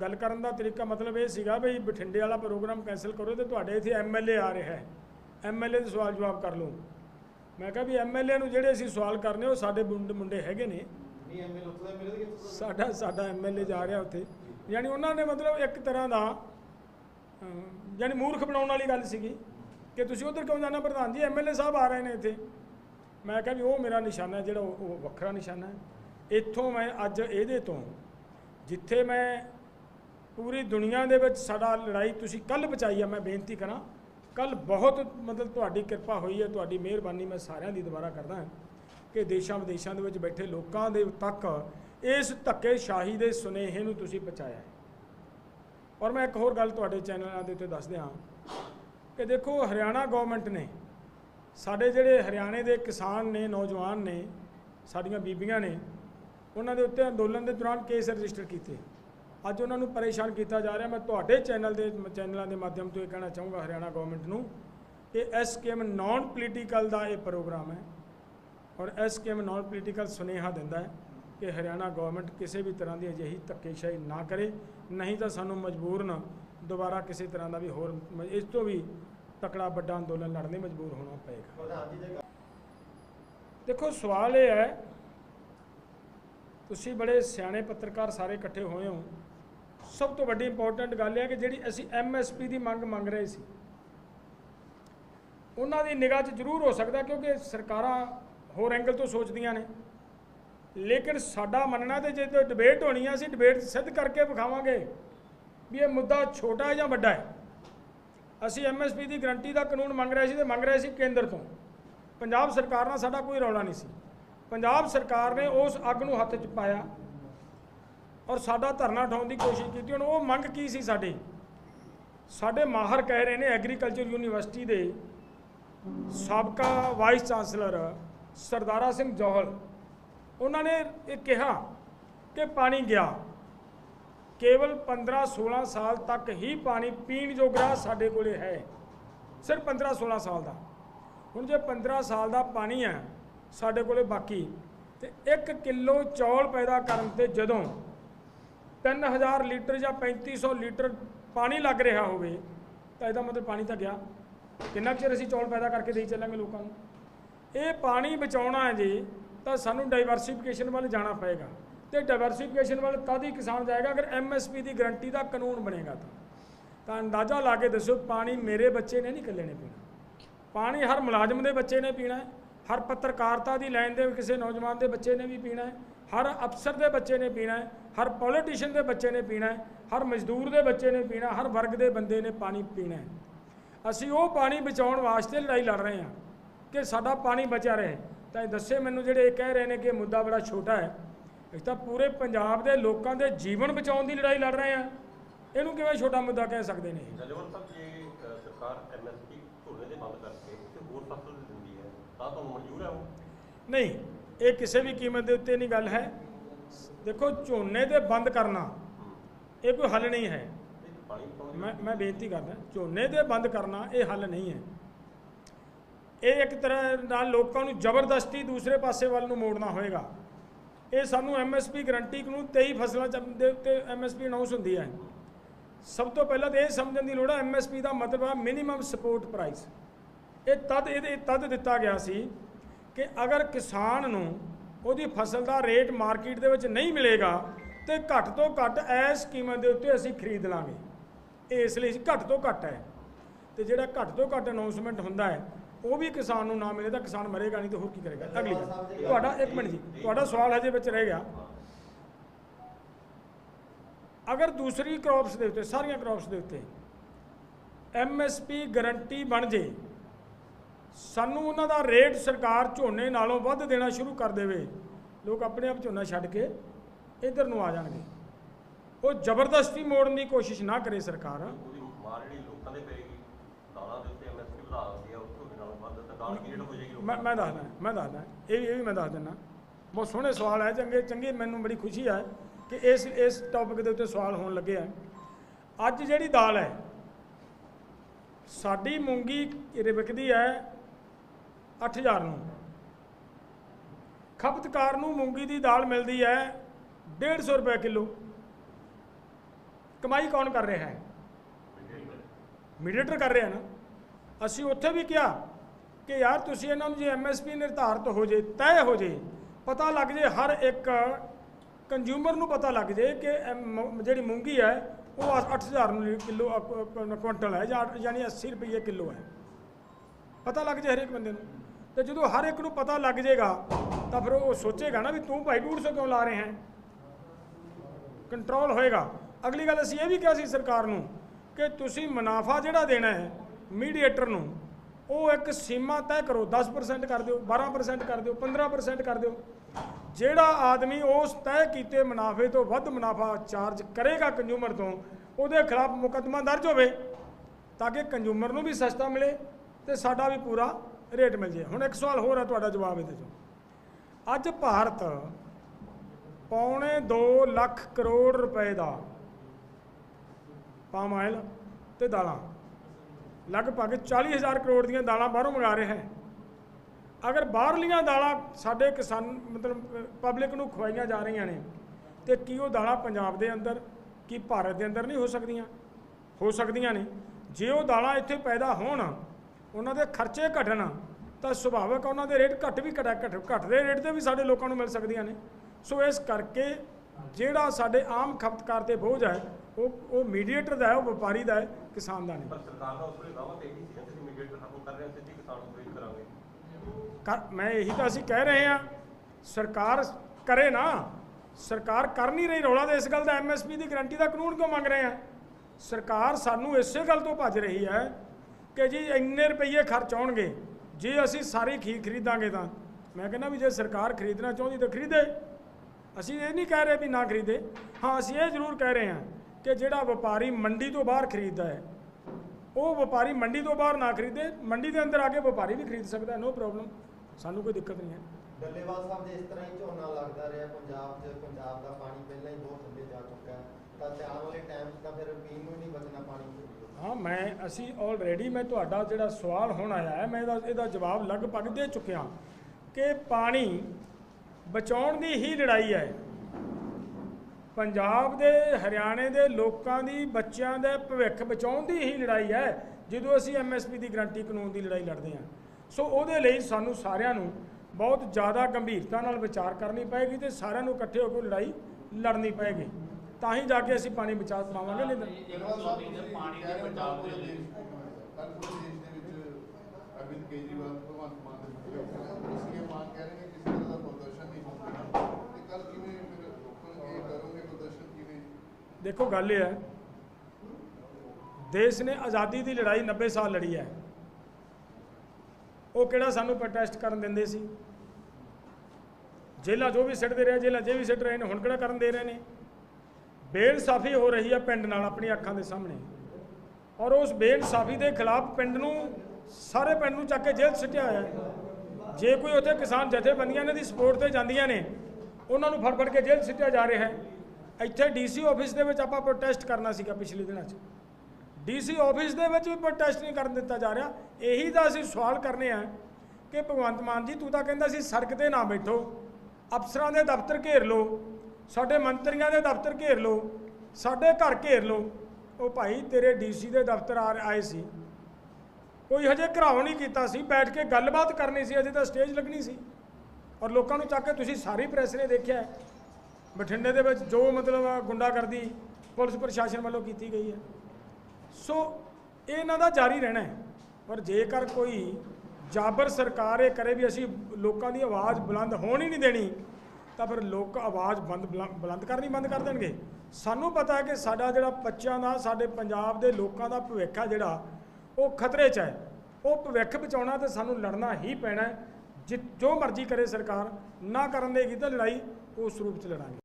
ਗੱਲ ਕਰਨ ਦਾ ਤਰੀਕਾ ਮਤਲਬ ਇਹ ਸੀਗਾ ਵੀ ਬਠਿੰਡੇ ਵਾਲਾ ਪ੍ਰੋਗਰਾਮ ਕੈਨਸਲ ਕਰੋ ਤੇ ਤੁਹਾਡੇ ਇੱਥੇ ਐਮਐਲਏ ਆ ਰਿਹਾ ਹੈ। ਐਮਐਲਏ ਦੇ ਸਵਾਲ ਜਵਾਬ ਕਰ ਲਓ। ਮੈਂ ਕਿਹਾ ਵੀ ਐਮਐਲਏ ਨੂੰ ਜਿਹੜੇ ਅਸੀਂ ਸਵਾਲ ਕਰਨੇ ਉਹ ਸਾਡੇ ਮੁੰਡੇ ਮੁੰਡੇ ਹੈਗੇ ਨੇ। ਸਾਡਾ ਸਾਡਾ ਐਮਐਲਏ ਜਾ ਰਿਹਾ ਉੱਥੇ। ਯਾਨੀ ਉਹਨਾਂ ਨੇ ਮਤਲਬ ਇੱਕ ਤਰ੍ਹਾਂ ਦਾ ਯਾਨੀ ਮੂਰਖ ਬਣਾਉਣ ਵਾਲੀ ਗੱਲ ਸੀਗੀ। ਕਿ ਤੁਸੀਂ ਉਧਰ ਕਿਉਂ ਜਾਣਾ ਪ੍ਰਧਾਨ ਜੀ? ਐਮਐਲਏ ਸਾਹਿਬ ਆ ਰਹੇ ਨੇ ਇੱਥੇ। ਮੈਂ ਕਿਹਾ ਵੀ ਉਹ ਮੇਰਾ ਨਿਸ਼ਾਨਾ ਜਿਹੜਾ ਉਹ ਵੱਖਰਾ ਨਿਸ਼ਾਨਾ ਹੈ। ਇੱਥੋਂ ਮੈਂ ਅੱਜ ਇਹਦੇ ਤੋਂ, ਜਿੱਥੇ ਮੈਂ ਪੂਰੀ ਦੁਨੀਆ ਦੇ ਵਿੱਚ ਸਾਡਾ ਲੜਾਈ ਤੁਸੀਂ ਕੱਲ ਬਚਾਈ ਆ, ਮੈਂ ਬੇਨਤੀ ਕਰਾਂ ਕੱਲ ਬਹੁਤ ਮਤਲਬ ਤੁਹਾਡੀ ਕਿਰਪਾ ਹੋਈ ਹੈ, ਤੁਹਾਡੀ ਮਿਹਰਬਾਨੀ ਮੈਂ ਸਾਰਿਆਂ ਦੀ ਦੁਬਾਰਾ ਕਰਦਾ ਹਾਂ ਕਿ ਦੇਸ਼ਾਂ ਵਿਦੇਸ਼ਾਂ ਦੇ ਵਿੱਚ ਬੈਠੇ ਲੋਕਾਂ ਦੇ ਤੱਕ ਇਸ ਧੱਕੇਸ਼ਾਹੀ ਦੇ ਸੁਨੇਹੇ ਨੂੰ ਤੁਸੀਂ ਪਹੁੰਚਾਇਆ ਔਰ ਮੈਂ ਇੱਕ ਹੋਰ ਗੱਲ ਤੁਹਾਡੇ ਚੈਨਲਾਂ ਦੇ ਉੱਤੇ ਦੱਸ ਦਿਆਂ। ਕਿ ਦੇਖੋ ਹਰਿਆਣਾ ਗਵਰਨਮੈਂਟ ਨੇ ਸਾਡੇ ਜਿਹੜੇ ਹਰਿਆਣੇ ਦੇ ਕਿਸਾਨ ਨੇ, ਨੌਜਵਾਨ ਨੇ, ਸਾਡੀਆਂ ਬੀਬੀਆਂ ਨੇ, ਉਹਨਾਂ ਦੇ ਉੱਤੇ ਅੰਦੋਲਨ ਦੇ ਦੌਰਾਨ ਕੇਸ ਰਜਿਸਟਰ ਕੀਤੇ। ਅੱਜ ਉਹਨਾਂ ਨੂੰ ਪਰੇਸ਼ਾਨ ਕੀਤਾ ਜਾ ਰਿਹਾ। ਮੈਂ ਤੁਹਾਡੇ ਚੈਨਲ ਦੇ ਚੈਨਲਾਂ ਦੇ ਮਾਧਿਅਮ ਤੋਂ ਇਹ ਕਹਿਣਾ ਚਾਹੂੰਗਾ ਹਰਿਆਣਾ ਗਵਰਨਮੈਂਟ ਨੂੰ ਕਿ ਐਸਕੇਐਮ ਨਾਨ ਪੋਲੀਟੀਕਲ ਦਾ ਇਹ ਪ੍ਰੋਗਰਾਮ ਹੈ ਔਰ ਐਸਕੇਐਮ ਨਾਨ ਪੋਲੀਟੀਕਲ ਸੁਨੇਹਾ ਦਿੰਦਾ ਹੈ ਕਿ ਹਰਿਆਣਾ ਗਵਰਨਮੈਂਟ ਕਿਸੇ ਵੀ ਤਰ੍ਹਾਂ ਦੀ ਅਜਿਹੀ ਧੱਕੇਸ਼ਾਹੀ ਨਾ ਕਰੇ। ਨਹੀਂ ਤਾਂ ਸਾਨੂੰ ਮਜਬੂਰਨ ਦੁਬਾਰਾ ਕਿਸੇ ਤਰ੍ਹਾਂ ਦਾ ਵੀ ਹੋਰ ਮ- ਇਸ ਤੋਂ ਵੀ ਤਕੜਾ ਵੱਡਾ ਅੰਦੋਲਨ ਲੜਨ ਲਈ ਮਜਬੂਰ ਹੋਣਾ ਪਏਗਾ। ਦੇਖੋ, ਸਵਾਲ ਇਹ ਹੈ, ਤੁਸੀਂ ਬੜੇ ਸਿਆਣੇ ਪੱਤਰਕਾਰ ਸਾਰੇ ਇਕੱਠੇ ਹੋਏ ਹੋ। ਸਭ ਤੋਂ ਵੱਡੀ ਇੰਪੋਰਟੈਂਟ ਗੱਲ ਇਹ ਹੈ ਕਿ ਜਿਹੜੀ ਅਸੀਂ ਐਮਐਸਪੀ ਦੀ ਮੰਗ ਮੰਗ ਰਹੇ ਸੀ, ਉਹਨਾਂ ਦੀ ਨਿਗਾਹ 'ਚ ਜ਼ਰੂਰ ਹੋ ਸਕਦਾ ਕਿਉਂਕਿ ਸਰਕਾਰਾਂ ਹੋਰ ਐਂਗਲ ਤੋਂ ਸੋਚਦੀਆਂ ਨੇ। ਲੇਕਿਨ ਸਾਡਾ ਮੰਨਣਾ ਤੇ ਜੇ ਡਿਬੇਟ ਹੋਣੀ ਆ, ਅਸੀਂ ਡਿਬੇਟ ਸਿੱਧ ਕਰਕੇ ਵਿਖਾਵਾਂਗੇ। ਵੀ ਇਹ ਮੁੱਦਾ ਛੋਟਾ ਹੈ ਜਾਂ ਵੱਡਾ ਹੈ? ਅਸੀਂ ਐਮਐਸਪੀ ਦੀ ਗਰੰਟੀ ਦਾ ਕਾਨੂੰਨ ਮੰਗ ਰਹੇ ਸੀ ਤੇ ਮੰਗ ਰਹੇ ਸੀ ਕੇਂਦਰ ਤੋਂ। ਪੰਜਾਬ ਸਰਕਾਰ ਨਾਲ ਸਾਡਾ ਕੋਈ ਰੌਲਾ ਨਹੀਂ ਸੀ। ਪੰਜਾਬ ਸਰਕਾਰ ਨੇ ਉਸ ਅੱਗ ਨੂੰ ਹੱਥ 'ਚ ਪਾਇਆ ਔਰ ਸਾਡਾ ਧਰਨਾ ਉਠਾਉਣ ਦੀ ਕੋਸ਼ਿਸ਼ ਕੀਤੀ। ਹੁਣ ਉਹ ਮੰਗ ਕੀ ਸੀ ਸਾਡੀ? ਸਾਡੇ ਮਾਹਰ ਕਹਿ ਰਹੇ ਨੇ ਐਗਰੀਕਲਚਰ ਯੂਨੀਵਰਸਿਟੀ ਦੇ ਸਾਬਕਾ ਵਾਈਸ ਚਾਂਸਲਰ ਸਰਦਾਰਾ ਸਿੰਘ ਜੋਹਲ। ਉਹਨਾਂ ਨੇ ਇਹ ਕਿਹਾ ਕਿ ਪਾਣੀ ਗਿਆ। ਕੇਵਲ 15 16 ਸਾਲ ਤੱਕ ਹੀ ਪਾਣੀ ਪੀਣ ਯੋਗਰਾ ਸਾਡੇ ਕੋਲੇ ਹੈ। ਸਿਰਫ 15 16 ਸਾਲ ਦਾ। ਹੁਣ ਜੇ 15 ਸਾਲ ਦਾ ਪਾਣੀ ਹੈ ਸਾਡੇ ਕੋਲੇ ਬਾਕੀ, ਤੇ 1 ਕਿਲੋ ਚੌਲ ਪੈਦਾ ਕਰਨ ਤੇ ਜਦੋਂ 3000 ਲੀਟਰ ਜਾਂ 3500 ਲੀਟਰ ਪਾਣੀ ਲੱਗ ਰਿਹਾ ਹੋਵੇ, ਤਾਂ ਇਹਦਾ ਮਤਲਬ ਪਾਣੀ ਤਾਂ ਗਿਆ। ਕਿੰਨਾ ਕੁ ਚਿਰ ਅਸੀਂ ਚੌਲ ਪੈਦਾ ਕਰਕੇ ਦੇਈ ਚੱਲਾਂਗੇ ਲੋਕਾਂ ਨੂੰ? ਇਹ ਪਾਣੀ ਬਚਾਉਣਾ ਹੈ ਜੀ, ਤਾਂ ਸਾਨੂੰ ਡਾਈਵਰਸਿਫਿਕੇਸ਼ਨ ਵੱਲ ਜਾਣਾ ਪਏਗਾ। ਤੇ ਡਾਈਵਰਸਿਫਿਕੇਸ਼ਨ ਵੱਲ ਤਦ ਹੀ ਕਿਸਾਨ ਜਾਏਗਾ ਅਗਰ ਐਮਐਸਪੀ ਦੀ ਗਰੰਟੀ ਦਾ ਕਾਨੂੰਨ ਬਣੇਗਾ ਤਾਂ। ਤਾਂ ਅੰਦਾਜ਼ਾ ਲਾ ਕੇ ਦੱਸੋ ਪਾਣੀ ਮੇਰੇ ਬੱਚੇ ਨੇ ਨਹੀਂ ਇਕੱਲੇ ਨੇ ਪੀਣਾ। ਪਾਣੀ ਹਰ ਮੁਲਾਜ਼ਮ ਦੇ ਬੱਚੇ ਨੇ ਪੀਣਾ ਹੈ, ਹਰ ਪੱਤਰਕਾਰਤਾ ਦੀ ਲਾਈਨ ਦੇ ਕਿਸੇ ਨੌਜਵਾਨ ਦੇ ਬੱਚੇ ਨੇ ਵੀ ਪੀਣਾ ਹੈ, ਹਰ ਅਫਸਰ ਦੇ ਬੱਚੇ ਨੇ ਪੀਣਾ ਹੈ, ਹਰ ਪੋਲੀਟੀਸ਼ੀਅਨ ਦੇ ਬੱਚੇ ਨੇ ਪੀਣਾ ਹੈ, ਹਰ ਮਜ਼ਦੂਰ ਦੇ ਬੱਚੇ ਨੇ ਪੀਣਾ ਹਰ ਵਰਗ ਦੇ ਬੰਦੇ ਨੇ ਪਾਣੀ ਪੀਣਾ ਹੈ। ਅਸੀਂ ਉਹ ਪਾਣੀ ਬਚਾਉਣ ਵਾਸਤੇ ਲੜਾਈ ਲੜ ਰਹੇ ਹਾਂ ਕਿ ਸਾਡਾ ਪਾਣੀ ਬਚਿਆ ਰਹੇ। ਤਾਂ ਇਹ ਦੱਸੇ ਮੈਨੂੰ ਜਿਹੜੇ ਇਹ ਕਹਿ ਰਹੇ ਨੇ ਕਿ ਮੁੱਦਾ ਬੜਾ ਛੋਟਾ ਹੈ। ਅਸੀਂ ਤਾਂ ਪੂਰੇ ਪੰਜਾਬ ਦੇ ਲੋਕਾਂ ਦੇ ਜੀਵਨ ਬਚਾਉਣ ਦੀ ਲੜਾਈ ਲੜ ਰਹੇ ਹਾਂ। ਇਹਨੂੰ ਕਿਵੇਂ ਛੋਟਾ ਮੁੱਦਾ ਕਹਿ ਸਕਦੇ ਨੇ ਜਲਵੰਤ ਸਾਹਿਬ ਜੇ ਅ, ਸਰਕਾਰ ਐਮਐਸਪੀ ਝੋਨੇ ਦੇ ਬੰਦ ਕਰਕੇ ਤੇ ਹੋਰ ਫਸਲ ਦਿੰਦੀ ਹੈ ਤਾਂ ਤੁਹਾਨੂੰ ਮਨਜ਼ੂਰ ਹੈ ਉਹ? ਨਹੀਂ ਇਹ ਕਿਸੇ ਵੀ ਕੀਮਤ ਦੇ ਉੱਤੇ ਨਹੀਂ ਗੱਲ ਹੈ। ਦੇਖੋ ਝੋਨੇ ਦੇ ਬੰਦ ਕਰਨਾ ਇਹ ਕੋਈ ਹੱਲ ਨਹੀਂ ਹੈ। ਮੈਂ ਮੈਂ ਬੇਨਤੀ ਕਰਦਾ ਝੋਨੇ ਦੇ ਬੰਦ ਕਰਨਾ ਇਹ ਹੱਲ ਨਹੀਂ ਹੈ। ਇਹ ਇੱਕ ਤਰ੍ਹਾਂ ਨਾਲ ਲੋਕਾਂ ਨੂੰ ਜ਼ਬਰਦਸਤੀ ਦੂਸਰੇ ਪਾਸੇ ਵੱਲ ਨੂੰ ਮੋੜਨਾ ਹੋਏਗਾ। ਇਹ ਸਾਨੂੰ ਐਮਐਸਪੀ ਗਰੰਟੀ ਨੂੰ 23 ਫਸਲਾਂ ਚ ਦੇ ਉੱਤੇ ਐਮਐਸਪੀ ਅਨਾਉਂਸ ਹੁੰਦੀ ਹੈ। ਸਭ ਤੋਂ ਪਹਿਲਾਂ ਤਾਂ ਇਹ ਸਮਝਣ ਦੀ ਲੋੜ ਹੈ ਐਮਐਸਪੀ ਦਾ ਮਤਲਬ ਹੈ ਮਿਨੀਮਮ ਸਪੋਰਟ ਪ੍ਰਾਈਸ ਇਹ ਤਦ ਇਹਦੇ ਤਦ ਦਿੱਤਾ ਗਿਆ ਸੀ ਕਿ ਅਗਰ ਕਿਸਾਨ ਨੂੰ ਉਹਦੀ ਫਸਲ ਦਾ ਰੇਟ ਮਾਰਕੀਟ ਦੇ ਵਿੱਚ ਨਹੀਂ ਮਿਲੇਗਾ, ਤੇ ਘੱਟ ਤੋਂ ਘੱਟ ਐਸ ਕੀਮਤ ਦੇ ਉੱਤੇ ਅਸੀਂ ਖਰੀਦ ਲਾਂਗੇ। ਇਹ ਇਸ ਲਈ ਘੱਟ ਤੋਂ ਘੱਟ ਹੈ। ਤੇ ਜਿਹੜਾ ਘੱਟ ਤੋਂ ਘੱਟ ਅਨਾਉਂਸਮੈਂਟ ਹੁੰਦਾ ਹੈ ਉਹ ਵੀ ਕਿਸਾਨ ਨੂੰ ਨਾ ਮਿਲੇ ਤਾਂ ਕਿਸਾਨ ਮਰੇਗਾ ਨਹੀਂ ਤੇ ਹੋਰ ਕੀ ਕਰੇਗਾ? ਅਗਲੀ ਗੱਲ। ਤੁਹਾਡਾ ਇੱਕ ਮਿੰਟ ਜੀ। ਤੁਹਾਡਾ ਸਵਾਲ ਹਜੇ ਵਿੱਚ ਰਹਿ ਗਿਆ। ਅਗਰ ਦੂਸਰੀ ਕ੍ਰੌਪਸ ਦੇ ਉੱਤੇ, ਸਾਰੀਆਂ ਕ੍ਰੌਪਸ ਦੇ ਉੱਤੇ ਐਮਐਸਪੀ ਗਾਰੰਟੀ ਬਣ ਜੇ, ਸਾਨੂੰ ਉਹਨਾਂ ਦਾ ਰੇਟ ਸਰਕਾਰ ਝੋਨੇ ਨਾਲੋਂ ਵੱਧ ਦੇਣਾ ਸ਼ੁਰੂ ਕਰ ਦੇਵੇ। ਲੋਕ ਆਪਣੇ ਆਪ ਝੋਨਾ ਛੱਡ ਕੇ ਇਧਰ ਨੂੰ ਆ ਜਾਣਗੇ। ਉਹ ਜ਼ਬਰਦਸਤੀ ਮੋੜਨ ਦੀ ਕੋਸ਼ਿਸ਼ ਨਾ ਕਰੇ ਸਰਕਾਰ। ਮਾਰ ਜਿਹੜੀ ਲੋਕਾਂ ਦੇ ਪਏਗੀ, ਦਾਲਾਂ ਦੇ ਉੱਤੇ ਐਮਐਸਪੀ ਵਧਾ ਦਿੰਦੀ ਆ ਉਹ ਹੋ ਜਾਏਗੀ ਮੈਂ ਮੈਂ ਦੱਸਦਾ ਮੈਂ ਦੱਸਦਾ, ਇਹ ਵੀ ਇਹ ਵੀ ਮੈਂ ਦੱਸ ਦਿੰਦਾ। ਬਹੁਤ ਸੋਹਣੇ ਸਵਾਲ ਹੈ ਚੰਗੇ ਚੰਗੇ ਮੈਨੂੰ ਬੜੀ ਖੁਸ਼ੀ ਹੈ ਕਿ ਇਸ ਇਸ ਟੌਪਿਕ ਦੇ ਉੱਤੇ ਸਵਾਲ ਹੋਣ ਲੱਗੇ ਆ। ਅੱਜ ਜਿਹੜੀ ਦਾਲ ਹੈ, ਸਾਡੀ ਮੂੰਗੀ ਵਿਕਦੀ ਹੈ 8000 ਨੂੰ। ਖਪਤਕਾਰ ਨੂੰ ਮੂੰਗੀ ਦੀ ਦਾਲ ਮਿਲਦੀ ਹੈ 150 ਰੁਪਏ ਕਿਲੋ। ਕਮਾਈ ਕੌਣ ਕਰ ਰਿਹਾ ਹੈ। ਮੀਡੀਏਟਰ ਕਰ ਰਿਹਾ ਨਾ। ਅਸੀਂ ਉੱਥੇ ਵੀ ਕਿਹਾ ਕਿ ਯਾਰ ਤੁਸੀਂ ਇਹਨਾਂ ਨੂੰ ਜੇ ਐਮਐਸਪੀ ਨਿਰਧਾਰਤ ਹੋ ਜੇ, ਤੈਅ ਹੋ ਜੇ, ਪਤਾ ਲੱਗ ਜੇ ਹਰ ਇੱਕ ਕੰਜ਼ਿਊਮਰ ਨੂੰ ਪਤਾ ਲੱਗ ਜੇ ਕਿ ਮ- ਜਿਹੜੀ ਮੂੰਗੀ ਹੈ, ਉਹ 8000 ਨੂੰ ਕਿਲੋ ਕੁਇੰਟਲ ਹੈ, ਜਾਂ ਯਾਨੀ 80 ਰੁਪਏ ਕਿਲੋ ਹੈ। ਪਤਾ ਲੱਗ ਜੇ ਹਰੇਕ ਬੰਦੇ ਨੂੰ। ਤੇ ਜਦੋਂ ਹਰ ਇੱਕ ਨੂੰ ਪਤਾ ਲੱਗ ਜੇਗਾ, ਤਾਂ ਫਿਰ ਉਹ ਸੋਚੇਗਾ ਨਾ ਵੀ ਤੂੰ ਭਾਈ 150 ਕਿਉਂ ਲਾ ਰਹੇ ਹੈ? ਕੰਟਰੋਲ ਹੋਏਗਾ। ਅਗਲੀ ਗੱਲ ਅਸੀਂ ਇਹ ਵੀ ਕਿਹਾ ਸੀ ਸਰਕਾਰ ਨੂੰ ਕਿ ਤੁਸੀਂ ਮੁਨਾਫਾ ਜਿਹੜਾ ਦੇਣਾ ਹੈ ਮੀਡੀਏਟਰ ਨੂੰ ਉਹ ਇੱਕ ਸੀਮਾ ਤੈਅ ਕਰੋ 10% ਕਰ ਦਿਓ 12% ਕਰ ਦਿਓ 15% ਕਰ ਦਿਓ। ਜਿਹੜਾ ਆਦਮੀ ਉਸ ਤੈਅ ਕੀਤੇ ਮੁਨਾਫੇ ਤੋਂ ਵੱਧ ਮੁਨਾਫਾ ਚਾਰਜ ਕਰੇਗਾ ਕੰਜ਼ੂਮਰ ਤੋਂ, ਉਹਦੇ ਖਿਲਾਫ ਮੁਕੱਦਮਾ ਦਰਜ ਹੋਵੇ, ਤਾਂ ਕਿ ਕੰਜ਼ੂਮਰ ਨੂੰ ਵੀ ਸਸਤਾ ਮਿਲੇ ਤੇ ਸਾਡਾ ਵੀ ਪੂਰਾ ਰੇਟ ਮਿਲ ਜੇ। ਹੁਣ ਇੱਕ ਸਵਾਲ ਹੋਰ ਹੈ ਤੁਹਾਡਾ ਜਵਾਬ ਇਹਦੇ ਚੋਂ। ਅੱਜ ਭਾਰਤ ਪੌਣੇ 2 ਲੱਖ ਕਰੋੜ ਰੁਪਏ ਦਾ ਪਾਮ ਆਇਲ ਤੇ ਦਾਲਾਂ ਲਗਭਗ 40000 ਕਰੋੜ ਦੀਆਂ ਦਾਲਾਂ ਬਾਹਰੋਂ ਮੰਗਾ ਰਿਹਾ ਹੈ। ਅਗਰ ਬਾਹਰਲੀਆਂ ਦਾਲਾਂ ਸਾਡੇ ਕਿਸਾਨ, ਮਤਲਬ ਪਬਲਿਕ ਨੂੰ ਖਵਾਈਆਂ ਜਾ ਰਹੀਆਂ ਨੇ, ਤੇ ਕੀ ਉਹ ਦਾਲਾਂ ਪੰਜਾਬ ਦੇ ਅੰਦਰ, ਕੀ ਭਾਰਤ ਦੇ ਅੰਦਰ ਨਹੀਂ ਹੋ ਸਕਦੀਆਂ? ਹੋ ਸਕਦੀਆਂ ਨੇ। ਜੇ ਉਹ ਦਾਲਾਂ ਇੱਥੇ ਪੈਦਾ ਹੋਣ, ਉਹਨਾਂ ਦੇ ਖਰਚੇ ਘਟਣ, ਤਾਂ ਸੁਭਾਵਿਕ ਉਹਨਾਂ ਦੇ ਰੇਟ ਘੱਟ ਵੀ ਘਟਾ, ਘਟ, ਘਟਦੇ ਰੇਟ ਤੇ ਵੀ ਸਾਡੇ ਲੋਕਾਂ ਨੂੰ ਮਿਲ ਸਕਦੀਆਂ ਨੇ। ਸੋ ਇਸ ਕਰਕੇ ਜਿਹੜਾ ਸਾਡੇ ਆਮ ਖਪਤਕਾਰ ਤੇ ਬੋਝ ਹੈ ਉਹ ਉਹ ਮੀਡੀਏਟਰ ਦਾ ਹੈ ਉਹ ਵਪਾਰੀ ਦਾ ਹੈ ਕਿਸਾਨ ਦਾ ਨਹੀਂ। ਪਰ ਸਰਕਾਰ ਦਾ ਉਸ ਵੇਲੇ ਤੇ ਇਹੀ ਸੀ ਕਿ ਇਮੀਡੀਏਟ ਖਤਮ ਕਰ ਰਹੇ ਸਿੱਧੀ ਕਿਸਾਨ ਨੂੰ ਖਰੀਦ ਕਰਾਂਗੇ। ਕਰ ਮੈਂ ਇਹੀ ਤਾਂ ਅਸੀਂ ਕਹਿ ਰਹੇ ਹਾਂ ਸਰਕਾਰ ਕਰੇ ਨਾ ਸਰਕਾਰ ਕਰ ਨਹੀਂ ਰਹੀ ਰੌਲਾ ਤਾਂ ਇਸ ਗੱਲ ਦਾ ਐਮਐਸਪੀ ਦੀ ਗਾਰੰਟੀ ਦਾ ਕਾਨੂੰਨ ਕਿਉਂ ਮੰਗ ਰਹੇ ਆ ਸਰਕਾਰ ਸਾਨੂੰ ਇਸੇ ਗੱਲ ਤੋਂ ਭੱਜ ਰਹੀ ਹੈ ਕਿ ਜੀ ਇੰਨੇ ਰੁਪਏ ਖਰਚ ਆਉਣਗੇ ਜੇ ਅਸੀਂ ਸਾਰੀ ਖੀਰ ਖਰੀਦਾਂਗੇ ਤਾਂ। ਮੈਂ ਕਹਿੰਦਾ ਵੀ ਜੇ ਸਰਕਾਰ ਖਰੀਦਣਾ ਚਾਹੁੰਦੀ ਤਾਂ ਖਰੀਦੇ। ਅਸੀਂ ਇਹ ਨਹੀਂ ਕਹਿ ਰਹੇ ਵੀ ਨਾ ਖਰੀਦੇ। ਹਾਂ ਅਸੀਂ ਇਹ ਜ਼ਰੂਰ ਕਹਿ ਰਹੇ ਹਾਂ ਕਿ ਜਿਹੜਾ ਵਪਾਰੀ ਮੰਡੀ ਤੋਂ ਬਾਹਰ ਖਰੀਦਦਾ ਹੈ ਉਹ ਵਪਾਰੀ ਮੰਡੀ ਤੋਂ ਬਾਹਰ ਨਾ ਖਰੀਦੇ ਮੰਡੀ ਦੇ ਅੰਦਰ ਆ ਕੇ ਵਪਾਰੀ ਵੀ ਖਰੀਦ ਸਕਦਾ ਨੋ ਪ੍ਰੋਬਲਮ ਸਾਨੂੰ ਕੋਈ ਦਿੱਕਤ ਨਹੀਂ ਹੈ। ਡੱਲੇਵਾਲ ਸਾਹਿਬ ਦੇ ਇਸ ਤਰ੍ਹਾਂ ਹੀ ਝੋਨਾ ਲੱਗਦਾ ਰਿਹਾ ਪੰਜਾਬ 'ਚ ਪੰਜਾਬ ਦਾ ਪਾਣੀ ਪਹਿਲਾਂ ਹੀ ਬਹੁਤ ਥੱਲੇ ਜਾ ਚੁੱਕਾ ਹੈ। ਤਾਂ ਆਉਣ ਵਾਲੇ ਟਾਈਮ 'ਚ ਤਾਂ ਫਿਰ ਪੀਣ ਨੂੰ ਨਹੀਂ ਬਚਣਾ ਪਾਣੀ ਹਾਂ ਮੈਂ ਅਸੀਂ ਆਲਰੇਡੀ ਮੈਂ ਤੁਹਾਡਾ ਜਿਹੜਾ ਸਵਾਲ ਹੁਣ ਆਇਆ ਹੈ ਮੈਂ ਇਹਦਾ ਇਹਦਾ ਜਵਾਬ ਲਗਭਗ ਦੇ ਚੁੱਕਿਆ ਕਿ ਪਾਣੀ ਬਚਾਉਣ ਦੀ ਹੀ ਲੜਾਈ ਹੈ। ਪੰਜਾਬ ਦੇ ਹਰਿਆਣੇ ਦੇ ਲੋਕਾਂ ਦੀ ਬੱਚਿਆਂ ਦੇ ਭਵਿੱਖ ਬਚਾਉਣ ਦੀ ਹੀ ਲੜਾਈ ਹੈ ਜਦੋਂ ਅਸੀਂ ਐਮਐਸਪੀ ਦੀ ਗਰੰਟੀ ਕਾਨੂੰਨ ਦੀ ਲੜਾਈ ਲੜਦੇ ਹਾਂ। ਸੋ ਉਹਦੇ ਲਈ ਸਾਨੂੰ ਸਾਰਿਆਂ ਨੂੰ ਬਹੁਤ ਜ਼ਿਆਦਾ ਗੰਭੀਰਤਾ ਨਾਲ ਵਿਚਾਰ ਕਰਨੀ ਪਏਗੀ ਤੇ ਸਾਰਿਆਂ ਨੂੰ ਇਕੱਠੇ ਹੋ ਕੇ ਲੜਾਈ ਲੜਨੀ ਪਏਗੀ। ਤਾਂ ਹੀ ਜਾ ਕੇ ਅਸੀਂ ਪਾਣੀ ਬਚਾ ਪਾਵਾਂਗੇ ਨਹੀਂ ਤਾਂ ਪਾਣੀ ਦੇ ਬਚਾਅ ਦੇ ਲਈ ਕੱਲ ਪੂਰੇ ਦੇਸ਼ ਦੇ ਵਿੱਚ ਅਰਵਿੰਦ ਕੇਜਰੀਵਾਲ ਭਗਵੰਤ ਮਾਨ ਦੇ ਮੁੱਖ ਮੰਤਰੀ ਸੀਐਮ ਮਾਨ ਕਹਿ ਰਹੇ ਨੇ ਕਿਸੇ ਤਰ੍ਹਾਂ ਦਾ ਪ੍ਰਦਰਸ਼ਨ ਨਹੀਂ ਹੋਊਗਾ ਤੇ ਕੱਲ ਕਿਵੇਂ ਫਿਰ ਰੋਕਣਗੇ ਕਰੋਗੇ ਪ੍ਰਦਰਸ਼ਨ ਕਿਵੇਂ ਦੇਖੋ ਗੱਲ ਇਹ ਹੈ, ਦੇਸ਼ ਨੇ ਆਜ਼ਾਦੀ ਦੀ ਲੜਾਈ 90 ਸਾਲ ਲੜੀ ਹੈ। ਉਹ ਕਿਹੜਾ ਸਾਨੂੰ ਪ੍ਰੋਟੈਸਟ ਕਰਨ ਦਿੰਦੇ ਸੀ? ਜੇਲਾਂ ਜੋ ਵੀ ਸਿੱਟਦੇ ਰਹੇ ਜੇਲਾਂ ਜੇ ਵੀ ਸਿੱਟ ਰਹੇ ਨੇ, ਹੁਣ ਕਿਹੜਾ ਕਰਨ ਦੇ ਰਹੇ ਨੇ? ਬੇਇਨਸਾਫੀ ਹੋ ਰਹੀ ਹੈ ਪਿੰਡ ਨਾਲ ਆਪਣੀ ਅੱਖਾਂ ਦੇ ਸਾਹਮਣੇ। ਔਰ ਉਸ ਬੇਇਨਸਾਫੀ ਦੇ ਖਿਲਾਫ ਪਿੰਡ ਨੂੰ, ਸਾਰੇ ਪਿੰਡ ਨੂੰ ਚੱਕ ਕੇ ਜੇਲ੍ਹ 'ਚ ਸਿੱਟਿਆ ਹੋਇਆ ਹੈ। ਜੇ ਕੋਈ ਉੱਥੇ ਕਿਸਾਨ ਜਥੇਬੰਦੀਆਂ ਇਹਨਾਂ ਦੀ ਸਪੋਰਟ ਤੇ ਜਾਂਦੀਆਂ ਨੇ, ਉਹਨਾਂ ਨੂੰ ਫੜ ਫੜ ਕੇ ਜੇਲ੍ਹ 'ਚ ਸਿੱਟਿਆ ਜਾ ਰਿਹਾ ਹੈ। ਇੱਥੇ ਡੀਸੀ ਆਫਿਸ ਦੇ ਵਿੱਚ ਆਪਾਂ ਪ੍ਰੋਟੈਸਟ ਕਰਨਾ ਸੀਗਾ ਪਿਛਲੇ ਦਿਨਾਂ 'ਚ। ਡੀਸੀ ਆਫਿਸ ਦੇ ਵਿੱਚ ਵੀ ਪ੍ਰੋਟੈਸਟ ਨਹੀਂ ਕਰਨ ਦਿੱਤਾ ਜਾ ਰਿਹਾ। ਇਹੀ ਤਾਂ ਅਸੀਂ ਸਵਾਲ ਕਰਨੇ ਆ ਕਿ ਭਗਵੰਤ ਮਾਨ ਜੀ, ਤੂੰ ਤਾਂ ਕਹਿੰਦਾ ਸੀ ਸੜਕ ਤੇ ਨਾ ਬੈਠੋ, ਅਫਸਰਾਂ ਦੇ ਦਫ਼ਤਰ ਘੇਰ ਲਓ, ਸਾਡੇ ਮੰਤਰੀਆਂ ਦੇ ਦਫ਼ਤਰ ਘੇਰ ਲਓ, ਸਾਡੇ ਘਰ ਘੇਰ ਲਓ। ਉਹ ਭਾਈ, ਤੇਰੇ ਡੀਸੀ ਦੇ ਦਫ਼ਤਰ ਆਏ ਸੀ। ਕੋਈ ਹਜੇ ਘਰਾਓ ਨਹੀਂ ਕੀਤਾ ਸੀ। ਬੈਠ ਕੇ ਗੱਲਬਾਤ ਕਰਨੀ ਸੀ, ਅਜੇ ਤਾਂ ਸਟੇਜ ਲੱਗਣੀ ਸੀ। ਔਰ ਲੋਕਾਂ ਨੂੰ ਚੱਕ ਕੇ ਤੁਸੀਂ ਸਾਰੀ ਪ੍ਰੈਸ ਨੇ ਦੇਖਿਆ। ਬਠਿੰਡੇ ਦੇ ਵਿੱਚ ਜੋ ਮਤਲਬ ਗੁੰਡਾਗਰਦੀ ਪੁਲਿਸ ਪ੍ਰਸ਼ਾਸਨ ਵੱਲੋਂ ਕੀਤੀ ਗਈ ਹੈ। ਸੋ ਇਹਨਾਂ ਦਾ ਜਾਰੀ ਰਹਿਣਾ ਹੈ। ਪਰ ਜੇਕਰ ਕੋਈ ਜਾਬਰ ਸਰਕਾਰ ਇਹ ਕਰੇ ਵੀ ਅਸੀਂ ਲੋਕਾਂ ਦੀ ਆਵਾਜ਼ ਬੁਲੰਦ ਹੋਣ ਹੀ ਨਹੀਂ ਦੇਣੀ, ਤਾਂ ਫਿਰ ਲੋਕ ਆਵਾਜ਼ ਬੰਦ ਬੁਲੰ- ਬੁਲੰਦ ਕਰਨੀ ਬੰਦ ਕਰ ਦੇਣਗੇ। ਸਾਨੂੰ ਪਤਾ ਹੈ ਕਿ ਸਾਡਾ ਜਿਹੜਾ ਬੱਚਿਆਂ ਦਾ, ਸਾਡੇ ਪੰਜਾਬ ਦੇ ਲੋਕਾਂ ਦਾ ਭਵਿੱਖ ਹੈ ਜਿਹੜਾ, ਉਹ ਖਤਰੇ 'ਚ ਹੈ। ਉਹ ਭਵਿੱਖ ਬਚਾਉਣਾ ਤੇ ਸਾਨੂੰ ਲੜਨਾ ਹੀ ਪੈਣਾ ਹੈ। ਜੋ ਮਰਜ਼ੀ ਕਰੇ ਸਰਕਾਰ, ਨਾ ਕਰਨ ਦੇਗੀ ਤਾਂ ਲੜਾਈ ਉਸ ਰੂਪ 'ਚ ਲੜਾਂਗੇ।